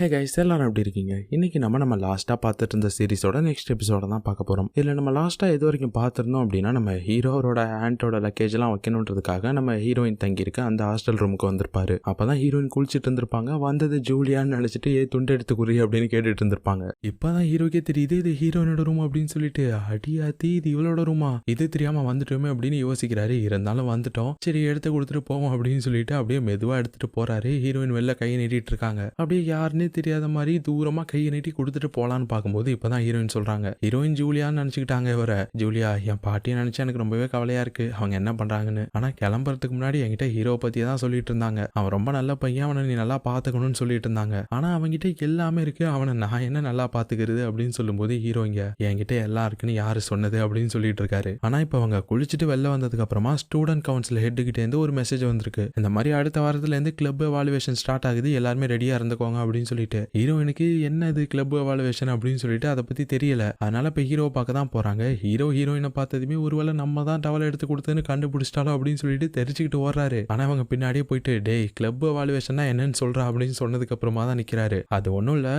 Hey guys எல்லாரும் எப்படி இருக்கீங்க? இன்னைக்கு நம்ம நம்ம லாஸ்ட்டாக பார்த்துட்டு இருந்த சீரிஸோட நெக்ஸ்ட் எபிசோட தான் பார்க்க போகிறோம் இதில் நம்ம லாஸ்ட்டாக எது வரைக்கும் பார்த்துருந்தோம் அப்படின்னா நம்ம ஹீரோவோட ஆண்டோட லக்கேஜ்லாம் வைக்கணுன்றதுக்காக நம்ம ஹீரோயின் தங்கியிருக்க அந்த ஹாஸ்டல் ரூமுக்கு வந்திருப்பாரு. அப்போ தான் ஹீரோயின் குளிச்சுட்டு இருந்திருப்பாங்க. வந்தது ஜூலியான்னு நினச்சிட்டு ஏ துண்டு எடுத்து குறி அப்படின்னு கேட்டுட்டு இருந்திருப்பாங்க. இப்போ தான் ஹீரோக்கே தெரியுது இது ஹீரோயினோட ரூம் அப்படின்னு சொல்லிட்டு அடியாத்தி இது இவளோட ரூமா இது தெரியாமல் வந்துட்டோமே அப்படின்னு யோசிக்கிறாரு. இருந்தாலும் வந்துட்டோம். சரி எடுத்து கொடுத்துட்டு போவோம் அப்படின்னு சொல்லிட்டு அப்படியே மெதுவாக எடுத்துகிட்டு போகிறாரு ஹீரோயின் வெளில கையை நீட்டிட்டு இருக்காங்க. அப்படியே யாருன்னு தெரியாத மாதிரி தூரமா கையை நீட்டி கொடுத்துட்டு போலான்னு பார்க்கும்போது இப்பதான் ஹீரோயின் சொல்றாங்க. ஹீரோயின் ஜூலியான்னு நினைச்சுக்கிட்டாங்க இவர. ஜூலியா என் பாட்டியை நினைச்சு எனக்கு ரொம்பவே கவலையா இருக்கு. அவங்க என்ன பண்றாங்கன்னு. ஆனா கிளம்புறதுக்கு முன்னாடி என்கிட்ட ஹீரோ பத்தி தான் சொல்லிட்டு இருந்தாங்க. அவன் ரொம்ப நல்ல பையன். அவனை நீ நல்லா பாத்துக்கணும்னு சொல்லிட்டு இருந்தாங்க. ஆனா அவன்கிட்ட எல்லாமே இருக்கு. அவனை நான் என்ன நல்லா பாத்துக்கிறது அப்படின்னு சொல்லும்போது ஹீரோயிங்க என்கிட்ட எல்லாம் இருக்குன்னு யாரு சொன்னது? அப்படின்னு சொல்லிட்டு இருக்காரு. ஆனா இப்ப அவங்க குளிச்சுட்டு வெளில வந்ததுக்கு அப்புறமா ஸ்டூடெண்ட் கவுன்சில் ஹெட் கிட்ட இருந்து ஒரு மெசேஜ் வந்திருக்கு. இந்த மாதிரி அடுத்த வாரத்துல இருந்து கிளப் எவாலுவேஷன் ஸ்டார்ட் ஆகுது. எல்லாருமே ரெடியா இருந்துக்கோங்க அப்படின்னு சொல்லி சொல்லிட்டு ஹீரோயினுக்கு என்ன இது கிளப் அவாலுவேஷன் அப்படின்னு சொல்லிட்டு அதை பத்தி தெரியல. அதனால இப்ப ஹீரோவை பார்க்க தான் போறாங்க. ஹீரோ ஹீரோயினை பார்த்ததுமே ஒருவேளை நம்ம தான் டவல் எடுத்து கொடுத்துன்னு கண்டுபிடிச்சிட்டாலோ அப்படின்னு சொல்லிட்டு தெரிச்சுக்கிட்டு ஓடுறாரு. ஆனா அவங்க பின்னாடியே போயிட்டு டேய் கிளப் எவாலுவேஷன்னா என்னன்னு சொல்றா அப்படின்னு சொன்னதுக்கு அப்புறமா தான் நிக்கிறாரு. அது ஒன்றும் இல்ல.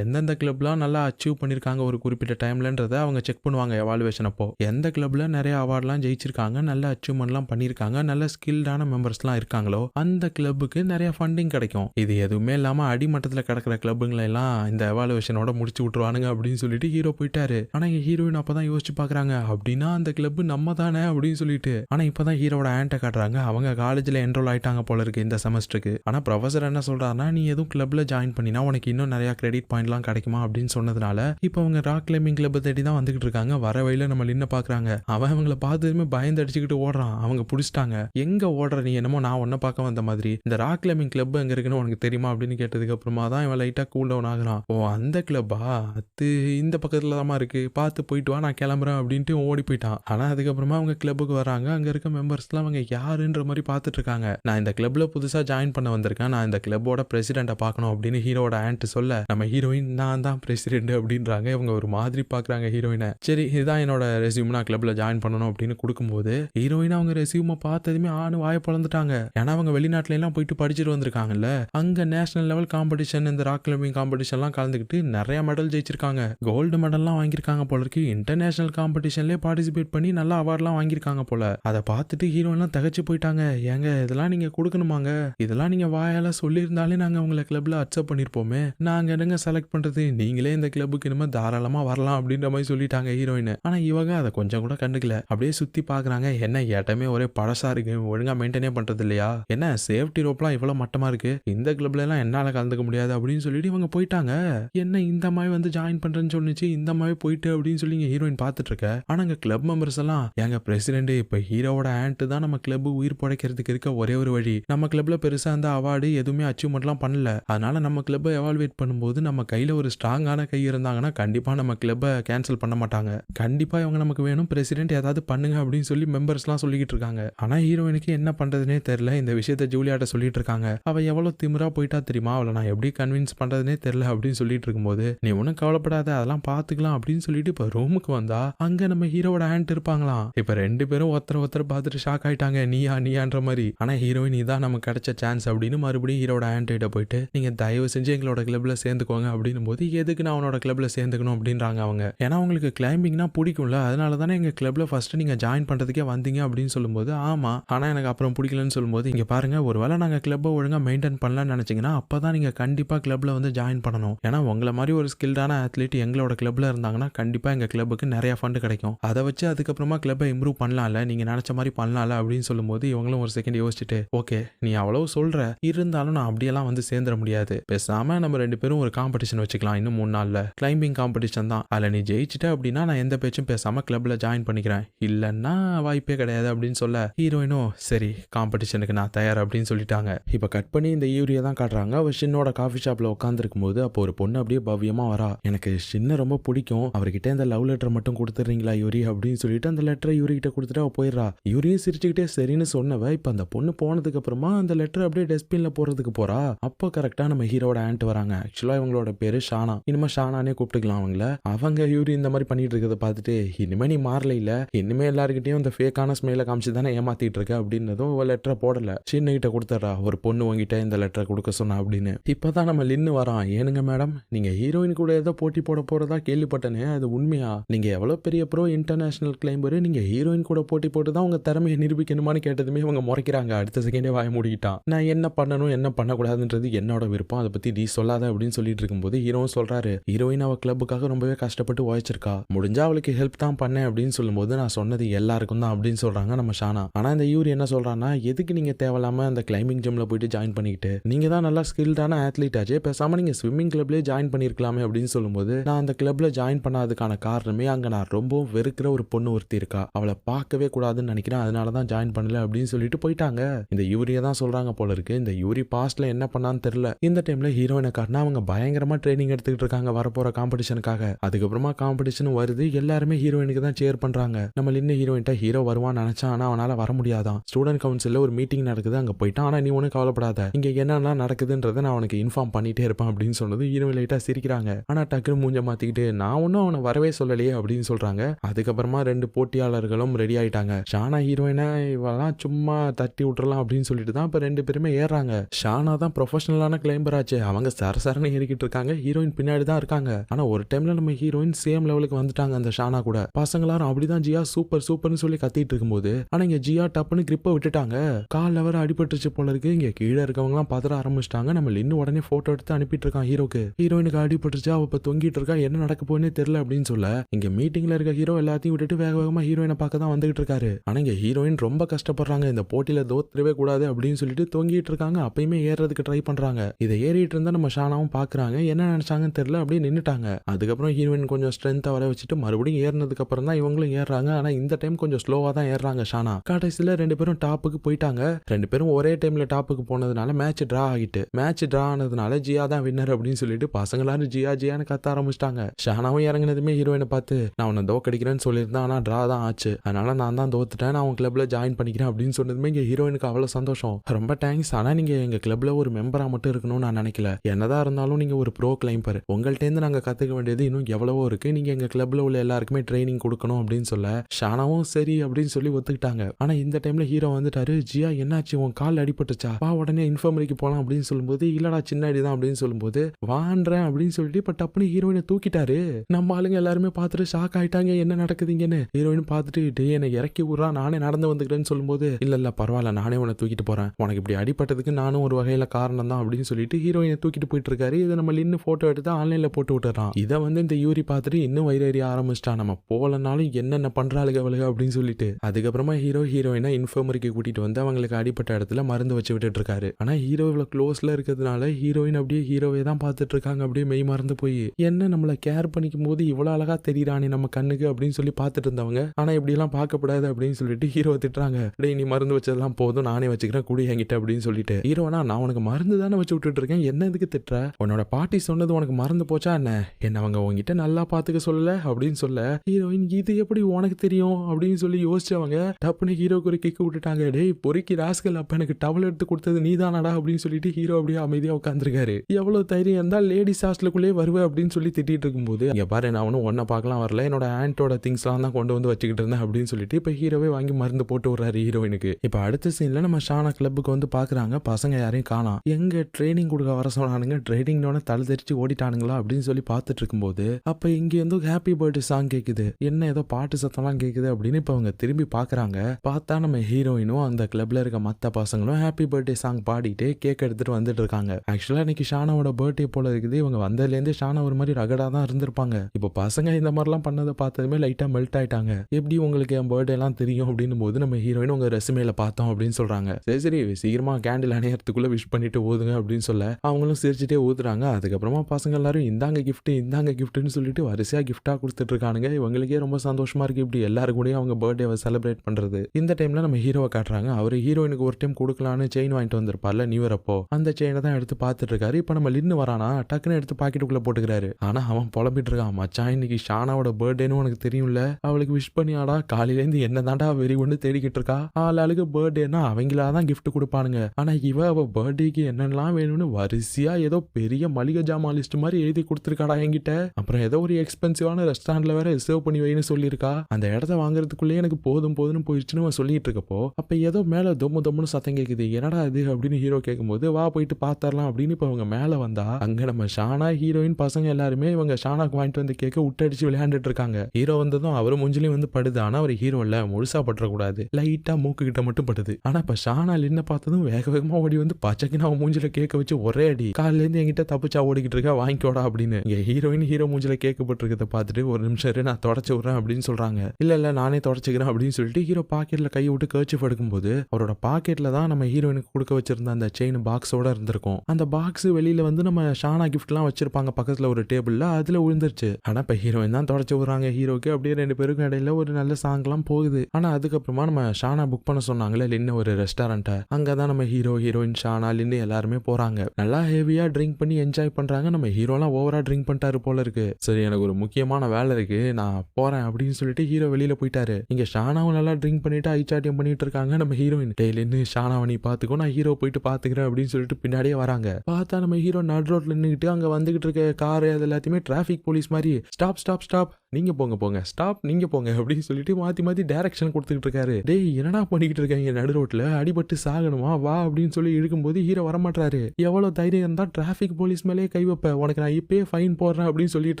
எந்தெந்த கிளப்லாம் நல்லா அச்சீவ் பண்ணிருக்காங்க ஒரு குறிப்பிட்ட டைம்லன்றத அவங்க செக் பண்ணுவாங்க எவாலுவேஷன் அப்போ. எந்த கிளப்ல நிறைய அவார்ட்லாம் ஜெயிச்சிருக்காங்க நல்ல அச்சீவ்மெண்ட்லாம் பண்ணியிருக்காங்க நல்ல ஸ்கில்டான மெம்பர்ஸ்லாம் இருக்காங்களோ அந்த கிளப்புக்கு நிறைய ஃபண்டிங் கிடைக்கும். இது எதுவுமே இல்லாம அடிமட்டத்தில் கிடக்கிற கிளப்புங்களை எல்லாம் இந்த எவாலுவேஷனோட முடிச்சு விட்டுருவானுங்க அப்படின்னு சொல்லிட்டு ஹீரோ போயிட்டாரு. ஆனா இங்க ஹீரோயின் அப்பதான் யோசிச்சு பாக்குறாங்க. அப்படின்னா அந்த கிளப் நம்ம தானே அப்படின்னு சொல்லிட்டு. ஆனா இப்பதான் ஹீரோட ஆண்ட்டை காட்டுறாங்க. அவங்க காலேஜ்ல என்ரோல் ஆயிட்டாங்க போல இருக்கு இந்த செமஸ்டருக்கு ஆனா ப்ரொஃபசர் என்ன சொல்றாருன்னா நீ எதுவும் கிளப்ல ஜாயின் பண்ணினா உனக்கு இன்னும் நிறைய கிரெடிட் பாயிண்ட்லாம் கிடைக்குமா? அப்படின்னு சொன்னதுனால இப்போ அவங்க ராக் கிளைம்பிங் கிளப் தேடி தான் வந்துகிட்டு இருக்காங்க. வர வழியில நம்ம நின்று பாக்குறாங்க. அவன் அவங்கள பார்த்ததுமே பயந்து அடிச்சுக்கிட்டு ஓடுறான். அவங்க பிடிச்சிட்டாங்க. எங்க ஓடுற நீ என்னமோ நான் ஒன்ன பார்க்க வந்த மாதிரி. இந்த ராக் கிளைம்பிங் கிளப் எங்க இருக்குன்னு உனக்கு தெரியுமா? அப்படின்னு கேட்டதுக்கு அப்புறமா தான் அவன் லைட்டா கூல் டவுன் ஆகுறான். ஓ அந்த கிளப்பா அது இந்த பக்கத்துல தான் இருக்கு. பார்த்து போயிட்டு வா நான் கிளம்புறேன் அப்படின்ட்டு ஓடி போயிட்டான். ஆனா அதுக்கப்புறமா அவங்க கிளப்புக்கு வராங்க. அங்க இருக்க மெம்பர்ஸ்லாம் அவங்க யாருன்ற மாதிரி பார்த்துட்டு இருக்காங்க. நான் இந்த கிளப்ல புதுசாக ஜாயின் பண்ண வந்திருக்கேன். நான் இந்த கிளப்போட பிரசிடென்ட்டை பார்க்கணும் அப்படின்னு ஹீரோட ஆண்ட் சொல்ல நம்ம ஹீரோயின் நான் தான் பிரசிடென்ட் அப்படின்றாங்க. இவங்க ஒரு மாதிரி பார்க்குறாங்க ஹீரோயினை சரி இதுதான் என்னோட ரெசியூம் நான் கிளப்ல ஜாயின் பண்ணணும் அப்படின்னு கொடுக்கும்போது ஹீரோயின் அவங்க ரெசியூமை பார்த்ததுமே ஆணு வாய பிறந்துட்டாங்க ஏன்னா அவங்க வெளிநாட்டுல எல்லாம் போயிட்டு படிச்சுட்டு வந்திருக்காங்கல்ல. அங்க நேஷனல் லெவல் காம்படிஷன் இந்த ராக் கிளைம்பிங் காம்படிஷன்லாம் கலந்துக்கிட்டு நிறைய மெடல் ஜெயிச்சிருக்காங்க. கோல்டு மெடல்லாம் வாங்கியிருக்காங்க போல இருக்கு. இன்டர்நேஷனல் காம்படிஷன்லேயே பார்ட்டிசிபேட் பண்ணி நல்ல அவார்ட்லாம் வாங்கியிருக்காங்க போல. அதை பார்த்துட்டு ஹீரோலாம் தகச்சு போயிட்டாங்க. ஏங்க இதெல்லாம் நீங்க கொடுக்கணுமாங்க? இதெல்லாம் நீங்க வாயால சொல்லியிருந்தாலே நாங்க உங்களை கிளப்ல அக்செப்ட் பண்ணிருப்போமே. நாங்க என்னங்க செலக்ட் பண்றது? நீங்களே இந்த கிளப்புக்கு இனிமே தாராளமா வரலாம் அப்படின்ற மாதிரி சொல்லிட்டாங்க ஹீரோயின் ஆனா இவங்க அதை கொஞ்சம் கூட கண்டுக்கல. அப்படியே சுத்தி பாக்குறாங்க. என்ன ஏட்டமே ஒரே பழசா இருக்கு. ஒழுங்கா மெயின்டைனே பண்றது இல்லையா? என்ன சேஃப்டி ரோப்லாம் இவ்வளவு மட்டமா இருக்கு? இந்த கிளப்ல எல்லாம் என்னால கலந்துக்க முடியாது அப்படின்னு சொல்லிட்டு இவங்க போயிட்டாங்க. என்ன இந்த மாதிரி வந்து ஜாயின் பண்றேன்னு சொல்லிச்சு இந்த மாதிரி போயிட்டு அப்படின்னு சொல்லி ஹீரோயின் பார்த்துட்டு இருக்க. ஆனா அங்க கிளப் மெம்பர்ஸ் எல்லாம் எங்க பிரசிடென்ட் இப்ப ஹீரோவோட ஆண்ட் தான் நம்ம கிளப் உயிர் படைக்கிறதுக்கு இருக்க ஒரே ஒரு வழி. நம்ம கிளப்ல பெருசா அந்த அவார்டு எதுவுமே அச்சீவ்மெண்ட்லாம் பண்ணல. அதனால நம்ம கிளப்பை எவால்வேட் பண்ணும்போது நம்ம கையில ஒரு ஸ்ட்ராங்கான கை இருந்தாங்கன்னா கண்டிப்பா நம்ம கிளப்பை கேன்சல் பண்ண மாட்டாங்க. கண்டிப்பா இவங்க நமக்கு வேணும் பிரசிடென்ட் ஏதாவது பண்ணுங்க அப்படின்னு சொல்லி மெம்பர்ஸ்லாம் சொல்லிக்கிட்டு இருக்காங்க. ஆனா ஹீரோயினுக்கு என்ன பண்றதுனே தெரியல. இந்த விஷயத்த ஜூலியாட்ட சொல்லிட்டு இருக்காங்க. அவ எவ்வளவு திமிரா போயிட்டா தெரியுமா? அவளை நான் எப்படி கன்வின்ஸ் பண்ணுறதுனே தெரியல அப்படின்னு சொல்லிட்டு இருக்கும்போது நீ ஒன்றும் கவலைப்படாத அதெல்லாம் பார்த்துக்கலாம் அப்படின்னு சொல்லிட்டு இப்போ ரூமுக்கு வந்தா அங்க நம்ம ஹீரோட ஆண்ட் இருப்பாங்களாம். இப்போ ரெண்டு பேரும் ஒருத்தர் ஒருத்தர் பார்த்துட்டு ஷாக் ஆயிட்டாங்க நீயா நீயான்ற மாதிரி. ஆனா ஹீரோயின் இதான் நமக்கு கிடைச்ச சான்ஸ் அப்படின்னு மறுபடியும் ஹீரோட ஆண்ட் கிட்ட போயிட்டு நீங்கள் தயவு செஞ்சு எங்களோட கிளப்ல சேர்ந்துக்கோங்க அப்படின்னும் போது எதுக்கு நான் அவனோட கிளப்ல சேர்ந்துக்கணும்? அப்படின்றாங்க அவங்க. ஏன்னா உங்களுக்கு கிளைம்பிங்னா பிடிக்கும்ல அதனால தானே எங்கள் கிளப்ல ஃபர்ஸ்ட் நீங்கள் ஜாயின் பண்ணுறதுக்கே வந்தீங்க அப்படின்னு சொல்லும்போது ஆமாம் ஆனால் எனக்கு அப்புறம் பிடிக்கலன்னு சொல்லும்போது இங்கே பாருங்க ஒருவேளை நாங்கள் கிளப்பை ஒழுங்காக மெயின்டைன் பண்ணலாம்னு நினச்சீங்கன்னா அப்போ தான் நீங்கள் கண்டிப்பாக கிளப்ல வந்து ஜாயின் பண்ணணும். ஏன்னா உங்களை மாதிரி ஒரு ஸ்கில்டான அத்லீட் எங்களோட கிளப்ல இருந்தாங்கன்னா கண்டிப்பா எங்க கிளப்புக்கு நிறைய ஃபண்டு கிடைக்கும். அதை வச்சு அதுக்கப்புறமா கிளப்பை இம்ப்ரூவ் பண்ணலாம்ல நீங்க நினச்ச மாதிரி பண்ணலாம்ல அப்படின்னு சொல்லும்போது இவங்களும் ஒரு செகண்ட் யோசிச்சுட்டு ஓகே நீ அவ்வளவு சொல்ற. இருந்தாலும் நான் அப்படியெல்லாம் வந்து சேர்ந்துட முடியாது. பேசாம நம்ம ரெண்டு பேரும் ஒரு காம்படிஷன் வச்சுக்கலாம் இன்னும் மூணு நாள்ல. கிளைம்பிங் காம்படிஷன் தான். அதில் நீ ஜெயிச்சிட்ட அப்படின்னா நான் எந்த பேச்சும் பேசாமல் கிளப்ல ஜாயின் பண்ணிக்கிறேன். இல்லைன்னா வாய்ப்பே கிடையாது அப்படின்னு சொல்ல ஹீரோயினும் சரி காம்படிஷனுக்கு நான் தயார் அப்படின்னு சொல்லிட்டாங்க. இப்போ கட் பண்ணி இந்த யூரியை தான் காட்டுறாங்க. அவர் ஷின்னோட காஃபி ஷாப்ல உட்காந்துருக்கும் போது அப்போ ஒரு பொண்ணு அப்படியே பவ்யமா வரா. எனக்கு சின்ன ரொம்ப பிடிக்கும். அவர்கிட்ட இந்த லவ் லெட்டர் மட்டும் கொடுத்துறீங்களா யூரி? அப்படின்னு சொல்லிட்டு அந்த லெட்டரை யூரி கிட்ட கொடுத்துட்டு அவ போயிடுறா. யூரியும் சிரிச்சுக்கிட்டே சரின்னு சொன்னவ இப்ப அந்த பொண்ணு போனதுக்கு அப்புறமா அந்த லெட்டர் அப்படியே டஸ்ட்பின்ல போறதுக்கு போறா? அப்போ கரெக்டா நம்ம ஹீரோட ஆண்ட் வராங்க. ஆக்சுவலா இவங்களோட பேரு ஷானா. இனிமே ஷானானே கூப்பிட்டுக்கலாம் அவங்கள. அவங்க யூரி இந்த மாதிரி பண்ணிட்டு இருக்கிறத பார்த்துட்டு இனிமே நீ மாறல இல்ல. இனிமே எல்லாருக்கிட்டையும் இந்த ஃபேக்கான ஸ்மெயில காமிச்சு தானே ஏமாத்திட்டு இருக்க? அப்படின்னதும் லெட்டரை போடல. சின்ன கிட்ட கொடுத்துட்றா. ஒரு பொண்ணு உங்ககிட்ட இந்த லெட்டரை கொடுக்க சொன்னா அப்படின்னு. இப்பதான் நம்ம நம்ம லின்னு வரான். ஏனுங்க மேடம்? நீங்க ஹீரோயின் கூட ஏதோ போட்டி போட போறதா கேள்விப்பட்டனே. அது உண்மையா? நீங்க எவ்வளவு பெரிய ப்ரோ இன்டர்நேஷனல் கிளைம்பரு நீங்க ஹீரோயின் கூட போட்டி போட்டு தான் உங்க திறமையை நிரூபிக்கணுமான்னு கேட்டதுமே இவங்க முறைக்கிறாங்க. அடுத்த செகண்டே வாய மூடிக்கிட்டான் நான் என்ன பண்ணணும் என்ன பண்ணக்கூடாதுன்றது என்னோட விருப்பம். அதை பத்தி நீ சொல்லாத அப்படின்னு சொல்லிட்டு இருக்கும்போது ஹீரோவும் சொல்றாரு ஹீரோயின் அவ கிளப்புக்காக ரொம்பவே கஷ்டப்பட்டு உழைச்சிருக்கா. முடிஞ்சா அவளுக்கு ஹெல்ப் தான் பண்ணேன் அப்படின்னு சொல்லும்போது நான் சொன்னது எல்லாருக்கும் தான் அப்படின்னு சொல்றாங்க நம்ம ஷானா. ஆனா இந்த யூர் என்ன சொல்றான்னா எதுக்கு நீங்க தேவையில்லாம அந்த கிளைம்பிங் ஜிம்ல போயிட்டு ஜாயின் பண்ணிக்கிட்டு? நீங்க தான் நல்லா ஸ்கில்டான ஆத்லீட் ஆச்சே பேசாமல் நீங்கள் ஸ்விம்மிங் கிளப்லேயே ஜாயின் பண்ணியிருக்கலாமே அப்படின்னு சொல்லும்போது நான் அந்த கிளப்பில் ஜாயின் பண்ணாததுக்கான காரணமே அங்கே நான் ரொம்பவும் வெறுக்கிற ஒரு பொண்ணு ஒருத்தி இருக்கா. அவளை பார்க்கவே கூடாதுன்னு நினைக்கிறேன். அதனால தான் ஜாயின் பண்ணல அப்படின்னு சொல்லிட்டு போயிட்டாங்க. இந்த யூரியை தான் சொல்கிறாங்க போல இருக்கு. இந்த யூரி பாஸ்ட்டில் என்ன பண்ணான்னு தெரில இந்த டைமில் ஹீரோயினை காட்டினா அவங்க பயங்கரமாக ட்ரைனிங் எடுத்துக்கிட்டு இருக்காங்க வரப்போகிற காம்படிஷனுக்காக அதுக்கப்புறமா காம்படிஷன் வருது. எல்லாருமே ஹீரோயினுக்கு தான் சேர் பண்ணுறாங்க நம்ம லின்னு ஹீரோயின்ட்ட ஹீரோ வருவான்னு நினச்சான் ஆனால் அவனால் வர முடியாதான். ஸ்டூடெண்ட் கவுன்சிலில் ஒரு மீட்டிங் நடக்குது. அங்கே போயிட்டான். ஆனால் நீ ஒன்றும் கவலைப்படாத. இங்கே என்னென்ன நடக்குதுன்றதை நான் அவனுக்கு இன்ஃபார்ம் பண்ணிட்டே இருப்பான் அப்படின்னு சொன்னது ஹீரோயின் லைட்டா சிரிக்கிறாங்க. ஆனா டக்குன்னு மூஞ்ச மாத்திக்கிட்டு நான் ஒன்றும் அவனை வரவே சொல்லலையே அப்படின்னு சொல்றாங்க. அதுக்கப்புறமா ரெண்டு போட்டியாளர்களும் ரெடி ஆயிட்டாங்க. ஷானா ஹீரோயினா இவெல்லாம் சும்மா தட்டி விட்டுறலாம் அப்படின்னு சொல்லிட்டு தான் இப்போ ரெண்டு பேருமே ஏறுறாங்க. ஷானா தான் ப்ரொஃபஷனலான கிளைம்பர் ஆச்சு. அவங்க சரசரன்னு ஏறிக்கிட்டு இருக்காங்க. ஹீரோயின் பின்னாடி தான் இருக்காங்க. ஆனா ஒரு டைம்ல நம்ம ஹீரோயின் சேம் லெவலுக்கு வந்துட்டாங்க அந்த ஷானா கூட. பசங்களாரும் அப்படிதான் ஜியா சூப்பர் சூப்பர்னு சொல்லி கத்திட்டு இருக்கும்போது ஆனா இங்க ஜியா டப்புன்னு கிரிப்பை விட்டுட்டாங்க. கால் லெவர அடிபட்டுருச்சு போல இருக்கு. இங்க கீழே இருக்கவங்கலாம் பதற ஆரம்பிச்சிட்டாங்க. நம்ம இன்னும் உடனே போட்டோ எடுத்து அனுப்பிட்டு இருக்கான் ஹீரோக்கு. ஹீரோயினுக்கு அடிபட்டுருச்சு அவ இப்போ தொங்கிட்டு இருக்கா என்ன நடக்க போகுதுன்னே தெரியல அப்படின்னு சொல்ல. இங்க மீட்டிங்ல இருக்க ஹீரோ எல்லாத்தையும் விட்டுட்டு வேக வேகமா ஹீரோயினை பார்க்க தான் வந்துகிட்டு இருக்காரு. ஆனா இங்க ஹீரோயின் ரொம்ப கஷ்டப்படுறாங்க. இந்த போட்டியில தோத்துடவே கூடாது அப்படின்னு சொல்லிட்டு தொங்கிட்டு இருக்காங்க. அப்பயுமே ஏறதுக்கு ட்ரை பண்றாங்க. இதை ஏறிட்டு இருந்தா நம்ம ஷானாவும் பாக்குறாங்க. என்ன நினைச்சாங்கன்னு தெரியல அப்படியே நின்னுட்டாங்க. அதுக்கப்புறம் ஹீரோயின் கொஞ்சம் ஸ்ட்ரென்த்தை வர வச்சுட்டு மறுபடியும் ஏறினதுக்கு அப்புறம் தான் இவங்களும் ஏறுறாங்க. ஆனா இந்த டைம் கொஞ்சம் ஸ்லோவா தான் ஏறுறாங்க ஷானா. கடைசியில ரெண்டு பேரும் டாப்புக்கு போயிட்டாங்க. ரெண்டு பேரும் ஒரே டைம்ல டாப்புக்கு போனதுனால மேட்ச் டிரா ஆகிட்டு. மேட்ச் டிரா ஆனதுனால ஜியா தான் வின்னர் அப்படின்னு சொல்லிட்டு பசங்களாரும் ஜியா ஜியான்னு கத்த ஆரம்பிச்சிட்டாங்க. ஷானாவும் இறங்கினதுமே ஹீரோயினை பார்த்து நான் உன்னை தோக்கடிக்கிறேன்னு சொல்லியிருந்தேன் ஆனால் ட்ரா தான் ஆச்சு. அதனால நான் தான் தோத்துட்டேன். நான் உன் கிளப்ல ஜாயின் பண்ணிக்கிறேன் அப்படின்னு சொன்னதுமே இங்கே ஹீரோயினுக்கு அவ்வளோ சந்தோஷம். ரொம்ப தேங்க்ஸ் ஆனால் நீங்க எங்க கிளப்ல ஒரு மெம்பராக மட்டும் இருக்கணும்னு நான் நினைக்கல. என்னதான் இருந்தாலும் நீங்க ஒரு ப்ரோ கிளைம்பர் உங்கள்கிட்டேருந்து நாங்கள் கற்றுக்க வேண்டியது இன்னும் எவ்வளவோ இருக்கு. நீங்க எங்க கிளப்ல உள்ள எல்லாருக்குமே ட்ரைனிங் கொடுக்கணும் அப்படின்னு சொல்ல ஷானாவும் சரி அப்படின்னு சொல்லி ஒத்துக்கிட்டாங்க. ஆனா இந்த டைம்ல ஹீரோ வந்துட்டாரு. ஜியா என்னாச்சு? உன் கால் அடிபட்டுச்சா? வா உடனே இன்ஃபர்மரிக்கு போகலாம் அப்படின்னு சொல்லும்போது இல்லடா சின்ன தான் அப்படின்னு சொல்லும்போது வான்றேன் அப்படின்னு சொல்லிட்டு பட் டப்புனு ஹீரோயினை தூக்கிட்டாரு. நம்ம ஆளுங்க எல்லாருமே பார்த்துட்டு ஷாக் ஆயிட்டாங்க என்ன நடக்குதுங்கன்னு? ஹீரோயின் பார்த்துட்டு டே என்னை இறக்கி விட்றா நானே நடந்து வந்துக்கிறேன்னு சொல்லும்போது இல்ல இல்ல பரவாயில்ல நானே உன்னை தூக்கிட்டு போறேன். உனக்கு இப்படி அடிப்பட்டதுக்கு நானும் ஒரு வகையில காரணம் தான் அப்படின்னு சொல்லிட்டு ஹீரோயினை தூக்கிட்டு போயிட்டு இருக்காரு. இதை நம்ம லின்னு போட்டோ எடுத்து ஆன்லைன்ல போட்டு விட்டுறான். இதை வந்து இந்த யூரி பார்த்துட்டு இன்னும் வயிறு ஆரம்பிச்சிட்டான். நம்ம போகலனாலும் என்னென்ன பண்றாளுக அவளுக அப்படின்னு சொல்லிட்டு. அதுக்கப்புறமா ஹீரோ ஹீரோயினை இன்ஃபர்மரிக்கு கூட்டிட்டு வந்து அவங்களுக்கு அடிப்பட்ட இடத்துல மருந்து வச்சு விட்டுட்டு இருக்காரு. ஆனா ஹீரோ இவ்வளவு க்ளோஸ்ல இருக்கிறதுனால ஹீரோயின் அப்படியே ஹீரோவே தான் பார்த்துட்டு இருக்காங்க அப்படியே மெய் மறந்து போய் என்ன நம்மள கேர் பண்ணிக்கும் போது இவ்வளவு அழகா தெரியுறானே நம்ம கண்ணுக்கு? அப்படின்னு சொல்லி பார்த்துட்டு இருந்தவங்க ஆனா இப்படி எல்லாம் பார்க்கப்படாது அப்படின்னு சொல்லிட்டு ஹீரோ திட்டுறாங்க. டேய் நீ மருந்து வச்சதெல்லாம் போதும். நானே வச்சுக்கிறேன். குடி என்கிட்ட அப்படின்னு சொல்லிட்டு. ஹீரோனா நான் உனக்கு மருந்து தானே வச்சு விட்டுட்டு இருக்கேன் என்ன எதுக்கு திட்டுற? உன்னோட பாட்டி சொன்னது உனக்கு மறந்து போச்சா என்ன? என்ன அவங்க உங்ககிட்ட நல்லா பார்த்துக்க சொல்லல? அப்படின்னு சொல்ல ஹீரோயின் இது எப்படி உனக்கு தெரியும்? அப்படின்னு சொல்லி யோசிச்சவங்க டப்புனு ஹீரோக்கு ஒரு கிக்கு விட்டுட்டாங்க. டேய் பொறுக்கி ராஸ்கல் அப்ப எனக்கு டவல் எடுத்து கொடுத்தது நீ தானடா அப்படின்னு சொல்லிட்டு ஹீரோ அப்படியே அமைதியா இருக்காரு எவ்வளவு தைரியம் இருந்தா லேடிஸ் ஹாஸ்டலுக்குள்ளே வருவேன் அப்படின்னு சொல்லி திட்டிட்டு இருக்கும்போது இங்க பாரு நான் ஒன்றும் ஒன்றை பார்க்கலாம் வரல. என்னோட ஆண்டோட திங்ஸ்லாம் தான் கொண்டு வந்து வச்சுக்கிட்டு இருந்தேன் அப்படின்னு சொல்லிட்டு இப்போ ஹீரோவே வாங்கி மருந்து போட்டு விடுறாரு ஹீரோயினுக்கு. இப்போ அடுத்த சீன்ல நம்ம ஷானா கிளப்புக்கு வந்து பாக்குறாங்க. பசங்க யாரையும் காணாம் எங்க ட்ரைனிங் கொடுக்க வர சொன்னானுங்க. ட்ரைனிங்னோட தலை தெரிச்சு ஓடிட்டானுங்களா? அப்படின்னு சொல்லி பார்த்துட்டு இருக்கும்போது அப்ப இங்கேருந்து ஹாப்பி பர்த்டே சாங் கேக்குது. என்ன ஏதோ பாட்டு சத்தம்லாம் கேக்குது அப்படின்னு இப்போ அவங்க திரும்பி பாக்குறாங்க. பார்த்தா நம்ம ஹீரோயினும் அந்த கிளப்ல இருக்க மத்த பசங்களும் ஹாப்பி பர்த்டே சாங் பாடிட்டு கேக் எடுத்துட்டு வந்துட்டு இருக்காங்க. ஆக்சுவலா இன்னைக்கு ஷானாவோட பர்த்டே போல இருக்குது. இவங்க வந்ததுலேருந்து ஷானா ஒரு மாதிரி ரகடா தான் இருந்திருப்பாங்க. இப்போ பசங்க இந்த மாதிரிலாம் பண்ணதை பார்த்ததுமே லைட்டாக மெல்ட் ஆயிட்டாங்க. எப்படி உங்களுக்கு என் பர்த்டே எல்லாம் தெரியும் அப்படின்னு போது நம்ம ஹீரோயின் உங்க ரெசுமேல பார்த்தோம் அப்படின்னு சொல்றாங்க. சரி சரி சீக்கிரமா கேண்டில் அணையறதுக்குள்ள விஷ் பண்ணிட்டு ஓதுங்க அப்படின்னு சொல்ல அவங்களும் சிரிச்சுட்டே ஊதுறாங்க அதுக்கப்புறமா பசங்க எல்லாரும் இந்தாங்க கிஃப்ட் இந்தாங்க கிஃப்ட்னு சொல்லிட்டு வரிசையா கிஃப்டா கொடுத்துட்டு இருக்கானுங்க. இவங்களுக்கே ரொம்ப சந்தோஷமா இருக்கு. இப்படி எல்லாரும் கூடயும் அவங்க பர்த்டேவை செலிப்ரேட் பண்றது. இந்த டைம்ல நம்ம ஹீரோவை காட்டுறாங்க. அவர் ஹீரோயினுக்கு ஒரு டைம் கொடுக்கலான்னு செயின் வாங்கிட்டு வந்திருப்பார்ல நியூ இயர் அப்போ. அந்த செயினை தான் எடுத்து பார்த்துட்டு இருக்காரு இப்போ நம்ம லின்னு வரானா டக்குன்னு எடுத்து பாக்கெட்டுக்குள்ளே போட்டுக்கிறாரு. ஆனால் அவன் புலம்பிட்டு இருக்கான். மச்சான் இன்னைக்கு ஷானாவோட பர்த்டேன்னு உனக்கு தெரியும்ல? அவளுக்கு விஷ் பண்ணியாடா. காலையிலேருந்து என்ன தாண்டா வெறி ஒன்று தேடிக்கிட்டு இருக்கா? ஆள் ஆளுக்கு பர்த்டேனா அவங்களா தான் கிஃப்ட் கொடுப்பானுங்க. ஆனால் இவ அவ பர்த்டேக்கு என்னென்னலாம் வேணும்னு வரிசையா ஏதோ பெரிய மளிகை ஜாமான் லிஸ்ட் மாதிரி எழுதி கொடுத்துருக்காடா என்கிட்ட. அப்புறம் ஏதோ ஒரு எக்ஸ்பென்சிவான ரெஸ்டாரண்ட்ல வேற ரிசர்வ் பண்ணி வைன்னு சொல்லியிருக்கா. அந்த இடத்த வாங்குறதுக்குள்ளேயே எனக்கு போதும் போதும்னு போயிடுச்சுன்னு அவன் சொல்லிட்டு இருக்கப்போ அப்ப ஏதோ மேல தொம்மு தொம்முன்னு சத்தம் கேக்குது. என்னடா இது? அப்படின்னு ஹீரோ கேட்கும்போது வா போயிட்டு பார்த்தரலாம் அப்படின்னு இப்ப அவங்க மேல வந்தா அங்க நம்ம ஷானா ஹீரோயின் பசங்க எல்லாருமே இவங்க ஷானாக்கு வாங்கிட்டு வந்து கேட்க விட்டடிச்சு விளையாண்டுட்டு இருக்காங்க. ஹீரோ வந்ததும் அவர் முஞ்சிலையும் வந்து படுது. ஆனா அவர் ஹீரோ இல்ல முழுசா பட்டுறக்கூடாது. லைட்டா மூக்கு கிட்ட மட்டும் படுது. ஆனா இப்ப ஷானா லின்ன பார்த்ததும் வேக வேகமா ஓடி வந்து பச்சைக்கு அவன் மூஞ்சில கேட்க வச்சு ஒரே அடி காலையில இருந்து என்கிட்ட தப்பிச்சா ஓடிக்கிட்டு இருக்கா வாங்கிக்கோடா அப்படின்னு. இங்க ஹீரோயின் ஹீரோ மூஞ்சில கேட்கப்பட்டிருக்கத பார்த்துட்டு ஒரு நிமிஷம் நான் தொடச்சு விடுறேன் அப்படின்னு சொல்றாங்க. இல்ல இல்ல நானே தொடச்சுக்கிறேன் அப்படின்னு சொல்லிட்டு ஹீரோ பாக்கெட்ல கை விட்டு கர்ச்சிஃப் எடுக்கும்போது அவரோட பாக்கெட்ல தான் நம்ம ஹீரோயினுக்கு கொடுக்க வச்சிருந்த அந்த செயின் பாக்ஸோட இருந்திருக்கும். அந்த பாக்ஸ் வெளியில வந்து நம்ம ஷானா கிஃப்ட்லாம் வச்சிருப்பாங்க. பக்கத்துல ஒரு டேபிள்ல அதுல விழுந்துருச்சு. ஆனா இப்போ ஹீரோயின் தான் தொடச்சி விடுறாங்க. ஹீரோக்கு அப்படியே ரெண்டு பேருக்கும் இடையில ஒரு நல்ல சாங்லாம் போகுது. ஆனா அதுக்கப்புறமா நம்ம ஷானா புக் பண்ண சொன்னாங்களே லின்னு ஒரு ரெஸ்டாரண்ட்டை அங்கதான் நம்ம ஹீரோ ஹீரோயின் ஷானா லின்னு எல்லாருமே போறாங்க. நல்லா ஹெவியா ட்ரிங்க் பண்ணி என்ஜாய் பண்றாங்க. நம்ம ஹீரோலாம் ஓவரா ட்ரிங்க் பண்ணிட்டாரு போல இருக்கு. சரி எனக்கு ஒரு முக்கியமான வேலை இருக்கு. நான் போறேன் அப்படின்னு சொல்லிட்டு ஹீரோ வெளியில் போயிட்டாரு. இங்கே ஷானாவும் நல்லா ட்ரிங்க் பண்ணிட்டு ஐச்சாட்டியம் பண்ணிட்டு இருக்காங்க. நம்ம ஹீரோயின் டெய்லின்னு ஷானாவை நீ பார்த்துக்கோ நான் ஹீரோ போயிட்டு பார்த்துக்கிறேன் அப்படின்னு சொல்லிட்டு பின்னாடியே வராங்க. பார்த்தா நம்ம ஹீரோ நட் ரோட்டில் நின்றுக்கிட்டு அங்க வந்துக்கிட்டு இருக்க காரு அது எல்லாத்தையுமே டிராஃபிக் போலீஸ் மாதிரி ஸ்டாப் ஸ்டாப் ஸ்டாப் நீங்க போங்க போங்க. ஸ்டாப் நீங்க போங்க அப்படின்னு சொல்லிட்டு மாத்தி மாத்தி டைரக்ஷன் கொடுத்துக்கிட்டு இருக்காரு. டேய் என்னடா பண்ணிக்கிட்டு இருக்காங்க நடு ரோட்ல அடிபட்டு சாகணுமா? வா அப்படின்னு சொல்லி இழுக்கும்போது ஹீரோ வரமாட்டாரு எவ்வளவு தைரியம் இருந்தா டிராஃபிக் போலீஸ் மேலேயே கை வைப்ப. உனக்கு நான் இப்பயே ஃபைன் போடுறேன் அப்படின்னு சொல்லிட்டு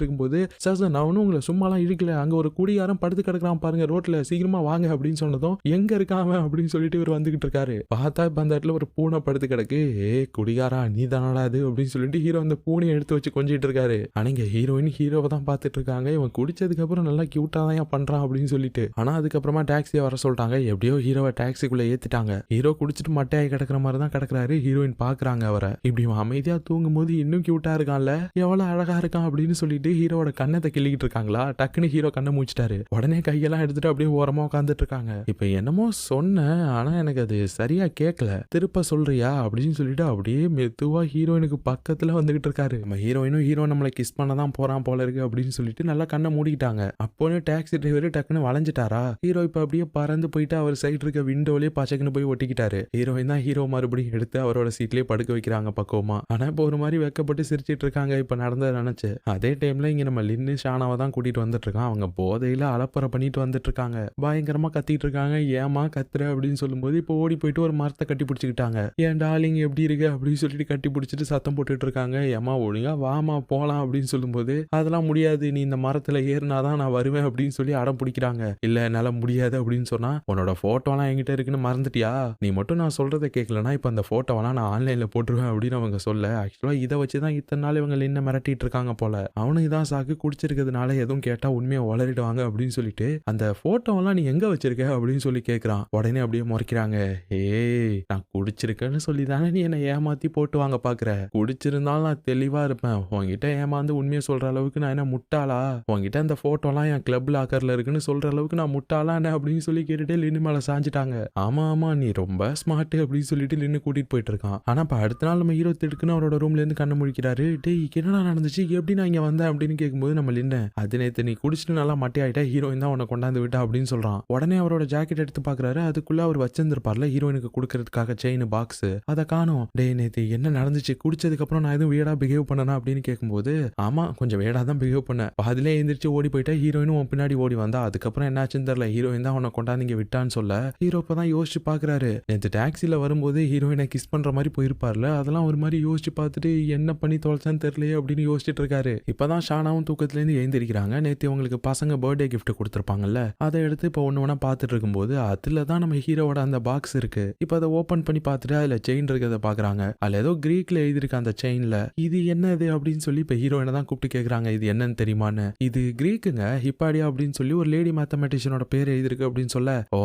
இருக்கும்போது சார் சார் நான் ஒன்றும் உங்களை சும்மாலாம் இழுக்கல. அங்க ஒரு குடியாரம் படுத்து கிடக்குறான் பாருங்க ரோட்ல சீக்கிரமா வாங்க அப்படின்னு சொன்னதும் எங்க இருக்காம அப்படின்னு சொல்லிட்டு இவர் வந்துகிட்டு இருக்காரு. பார்த்தா இப்ப அந்த இடத்துல ஒரு பூனை படுத்து கிடக்கு. ஏ குடிகாரா நீ தானடா அது? அப்படின்னு சொல்லிட்டு ஹீரோ அந்த பூனையை எடுத்து வச்சு கொஞ்சிட்டு இருக்காரு. ஆனா இங்க ஹீரோயின் ஹீரோவை தான் பார்த்துட்டு இருக்காங்க. இவன் குடிச்சதுக்கு அப்புறம் நல்லா கியூட்டா தான் பண்ணுறான் பண்றான் அப்படின்னு சொல்லிட்டு. ஆனா அதுக்கப்புறமா டாக்ஸியை வர சொல்லிட்டாங்க. எப்படியோ ஹீரோவை டாக்ஸிக்குள்ளே ஏற்றிட்டாங்க ஹீரோ குடிச்சிட்டு மட்டையாகி கிடக்கிற மாதிரி தான் கிடக்குறாரு. ஹீரோயின் பாக்குறாங்க அவரை. இப்படி அமைதியாக அமைதியா தூங்கும் போது இன்னும் கியூட்டா இருக்கான்ல? எவ்வளவு அழகா இருக்கான் அப்படின்னு சொல்லிட்டு ஹீரோட கண்ணத்தை கிள்ளிக்கிட்டு இருக்காங்களா? டக்குன்னு ஹீரோ கண்ணை மூச்சிட்டாரு. உடனே கையெல்லாம் எடுத்துட்டு அப்படியே ஓரமாக உட்காந்துட்டு இருக்காங்க. இப்ப என்னமோ சொன்னேன். ஆனா எனக்கு அது சரியா கேட்கல திருப்ப சொல்றியா? அப்படின்னு சொல்லிட்டு அப்படியே மெதுவா ஹீரோயினுக்கு பக்கத்துல வந்துகிட்டு இருக்காரு. நம்ம ஹீரோயினும் ஹீரோ நம்மளை கிஸ் பண்ண தான் போறான் போல இருக்கு அப்படின்னு சொல்லிட்டு நல்லா கண்ணை மூடி மூடிக்கிட்டாங்க அப்போனே டாக்ஸி டிரைவர் டக்குன்னு வளைஞ்சிட்டாரா? ஹீரோ இப்ப அப்படியே பறந்து போயிட்டு அவர் சைடு இருக்க விண்டோலயே பச்சைக்குன்னு போய் ஒட்டிக்கிட்டாரு. ஹீரோயின் தான் ஹீரோ மறுபடியும் எடுத்து அவரோட சீட்லயே படுக்க வைக்கிறாங்க பக்குவமா. ஆனா இப்போ ஒரு மாதிரி வெக்கப்பட்டு சிரிச்சிட்டு இருக்காங்க இப்ப நடந்ததை நினைச்சு. அதே டைம்ல இங்க நம்ம லின்னு ஷானாவை தான் கூட்டிட்டு வந்துட்டு இருக்கான். அவங்க போதையில அலப்பறை பண்ணிட்டு வந்துட்டு இருக்காங்க. பயங்கரமா கத்திட்டு இருக்காங்க. ஏமா கத்துற அப்படின்னு சொல்லும்போது இப்போ ஓடி போயிட்டு ஒரு மரத்தை கட்டி பிடிச்சிக்கிட்டாங்க. ஏன் டார்லிங் எப்படி இருக்கு? அப்படின்னு சொல்லிட்டு கட்டி பிடிச்சிட்டு சத்தம் போட்டுட்டு இருக்காங்க. ஏமா ஒழுங்கா வாமா போலாம் அப்படின்னு சொல்லும்போது அதெல்லாம் முடியாது. நீ இந்த மரத்துல தான் நான் வருவேன் அப்படின்னு சொல்லி அடம் பிடிக்கிறாங்க. இல்ல என்னால முடியாது அப்படின்னு சொன்னா உன்னோட போட்டோலாம் என்கிட்ட இருக்குன்னு மறந்துட்டியா? நீ மட்டும் நான் சொல்றதை கேட்கலனா இப்ப அந்த போட்டோவெல்லாம் நான் ஆன்லைன்ல போட்டுருவேன் அப்படின்னு அவங்க சொல்ல. ஆக்சுவலா இதை வச்சுதான் இத்தனை நாள் இவங்க என்ன மிரட்டிட்டு இருக்காங்க போல. அவனுக்கு தான் சாக்கு குடிச்சிருக்கிறதுனால எதுவும் கேட்டா உண்மையை வளரிடுவாங்க அப்படின்னு சொல்லிட்டு அந்த போட்டோவெல்லாம் நீ எங்க வச்சிருக்க? அப்படின்னு சொல்லி கேட்குறான் உடனே அப்படியே முறைக்கிறாங்க. ஏய் நான் குடிச்சிருக்கேன்னு சொல்லி தானே நீ என்னை ஏமாத்தி போட்டு வாங்க பாக்குற? குடிச்சிருந்தாலும் நான் தெளிவா இருப்பேன். உன்கிட்ட ஏமாந்து உண்மையை சொல்ற அளவுக்கு நான் என்ன முட்டாளா? உன்கிட்ட அந்த போட்டோலாம் என் கிளப் லாக்கர்ல இருக்குன்னு சொல்ற அளவுக்கு நான் முட்டாளானே என்ன அப்படின்னு சொல்லி கேட்டுட்டு லின்னு மேலே சாஞ்சிட்டாங்க. ஆமா ஆமா நீ ரொம்ப ஸ்மார்ட் அப்படின்னு சொல்லிட்டு லின்னு கூட்டிட்டு போயிட்டு இருக்கான். ஆனா இப்ப அடுத்த நாள் நம்ம ஹீரோ திடுக்குன்னு அவரோட ரூம்ல இருந்து கண்ணு முழிக்கிறாரு. டேய் என்னடா நடந்துச்சு? எப்படி நான் இங்க வந்தேன்? அப்படின்னு கேட்கும்போது நம்ம லின்ன அது நேத்து நீ குடிச்சிட்டு நல்லா மட்டையாயிட்டா ஹீரோயின் தான் உன்னை கொண்டாந்து விட்டா அப்படின்னு சொல்றான். உடனே அவரோட ஜாக்கெட் எடுத்து பாக்குறாரு. அதுக்குள்ள அவர் வச்சிருந்திருப்பார்ல ஹீரோயினுக்கு கொடுக்கறதுக்காக செயின் பாக்ஸ் அதை காணும். டேய் நேத்து என்ன நடந்துச்சு? குடிச்சதுக்கு அப்புறம் நான் எதுவும் வேடா பிஹேவ் பண்ணனா? அப்படின்னு கேட்கும்போது ஆமா கொஞ்சம் வேடா தான் பிஹேவ் பண்ணேன். பாதிலே எழுந்திரிச்சு ஓடி போயிட்டா ஹீரோயினும் உன் பின்னாடி ஓடி வந்தா. அதுக்கப்புறம் என்னாச்சுன்னு தெரியல. ஹீரோயின் தான் உன்னை கொண்டாந்து இங்க விட்டான்னு சொல்ல. ஹீரோ இப்பதான் யோசிச்சு பாக்குறாரு. நேற்று டாக்ஸில வரும்போது ஹீரோயினை கிஸ் பண்ற மாதிரி போயிருப்பார்ல. அதெல்லாம் ஒரு மாதிரி யோசிச்சு பார்த்துட்டு என்ன பண்ணி தொலைச்சான்னு தெரியலையே அப்படின்னு யோசிச்சுட்டு இருக்காரு. இப்பதான் ஷானாவும் தூக்கத்துல இருந்து எழுந்திருக்கிறாங்க. நேத்து உங்களுக்கு பசங்க பர்த்டே கிஃப்ட் கொடுத்துருப்பாங்கல்ல. அதை எடுத்து இப்போ ஒன்று ஒன்றா பார்த்துட்டு இருக்கும்போது அதில் தான் நம்ம ஹீரோவோட அந்த பாக்ஸ் இருக்கு. இப்போ அதை ஓப்பன் பண்ணி பார்த்துட்டு அதில் செயின் இருக்கிறத பார்க்குறாங்க அதில் ஏதோ கிரீக்ல எழுதியிருக்கு அந்த செயின்ல இது என்னது? அப்படின்னு சொல்லி இப்போ ஹீரோயினை தான் கூப்பிட்டு கேட்குறாங்க இது என்னன்னு தெரியுமான்னு? இது கிரீக்குங்க ஹிப்பாடியா அப்படின்னு சொல்லி ஒரு லேடி மேத்தமெட்டிஷியனோட பேர் எழுதிருக்கு அப்படின்னு சொல்ல ஓ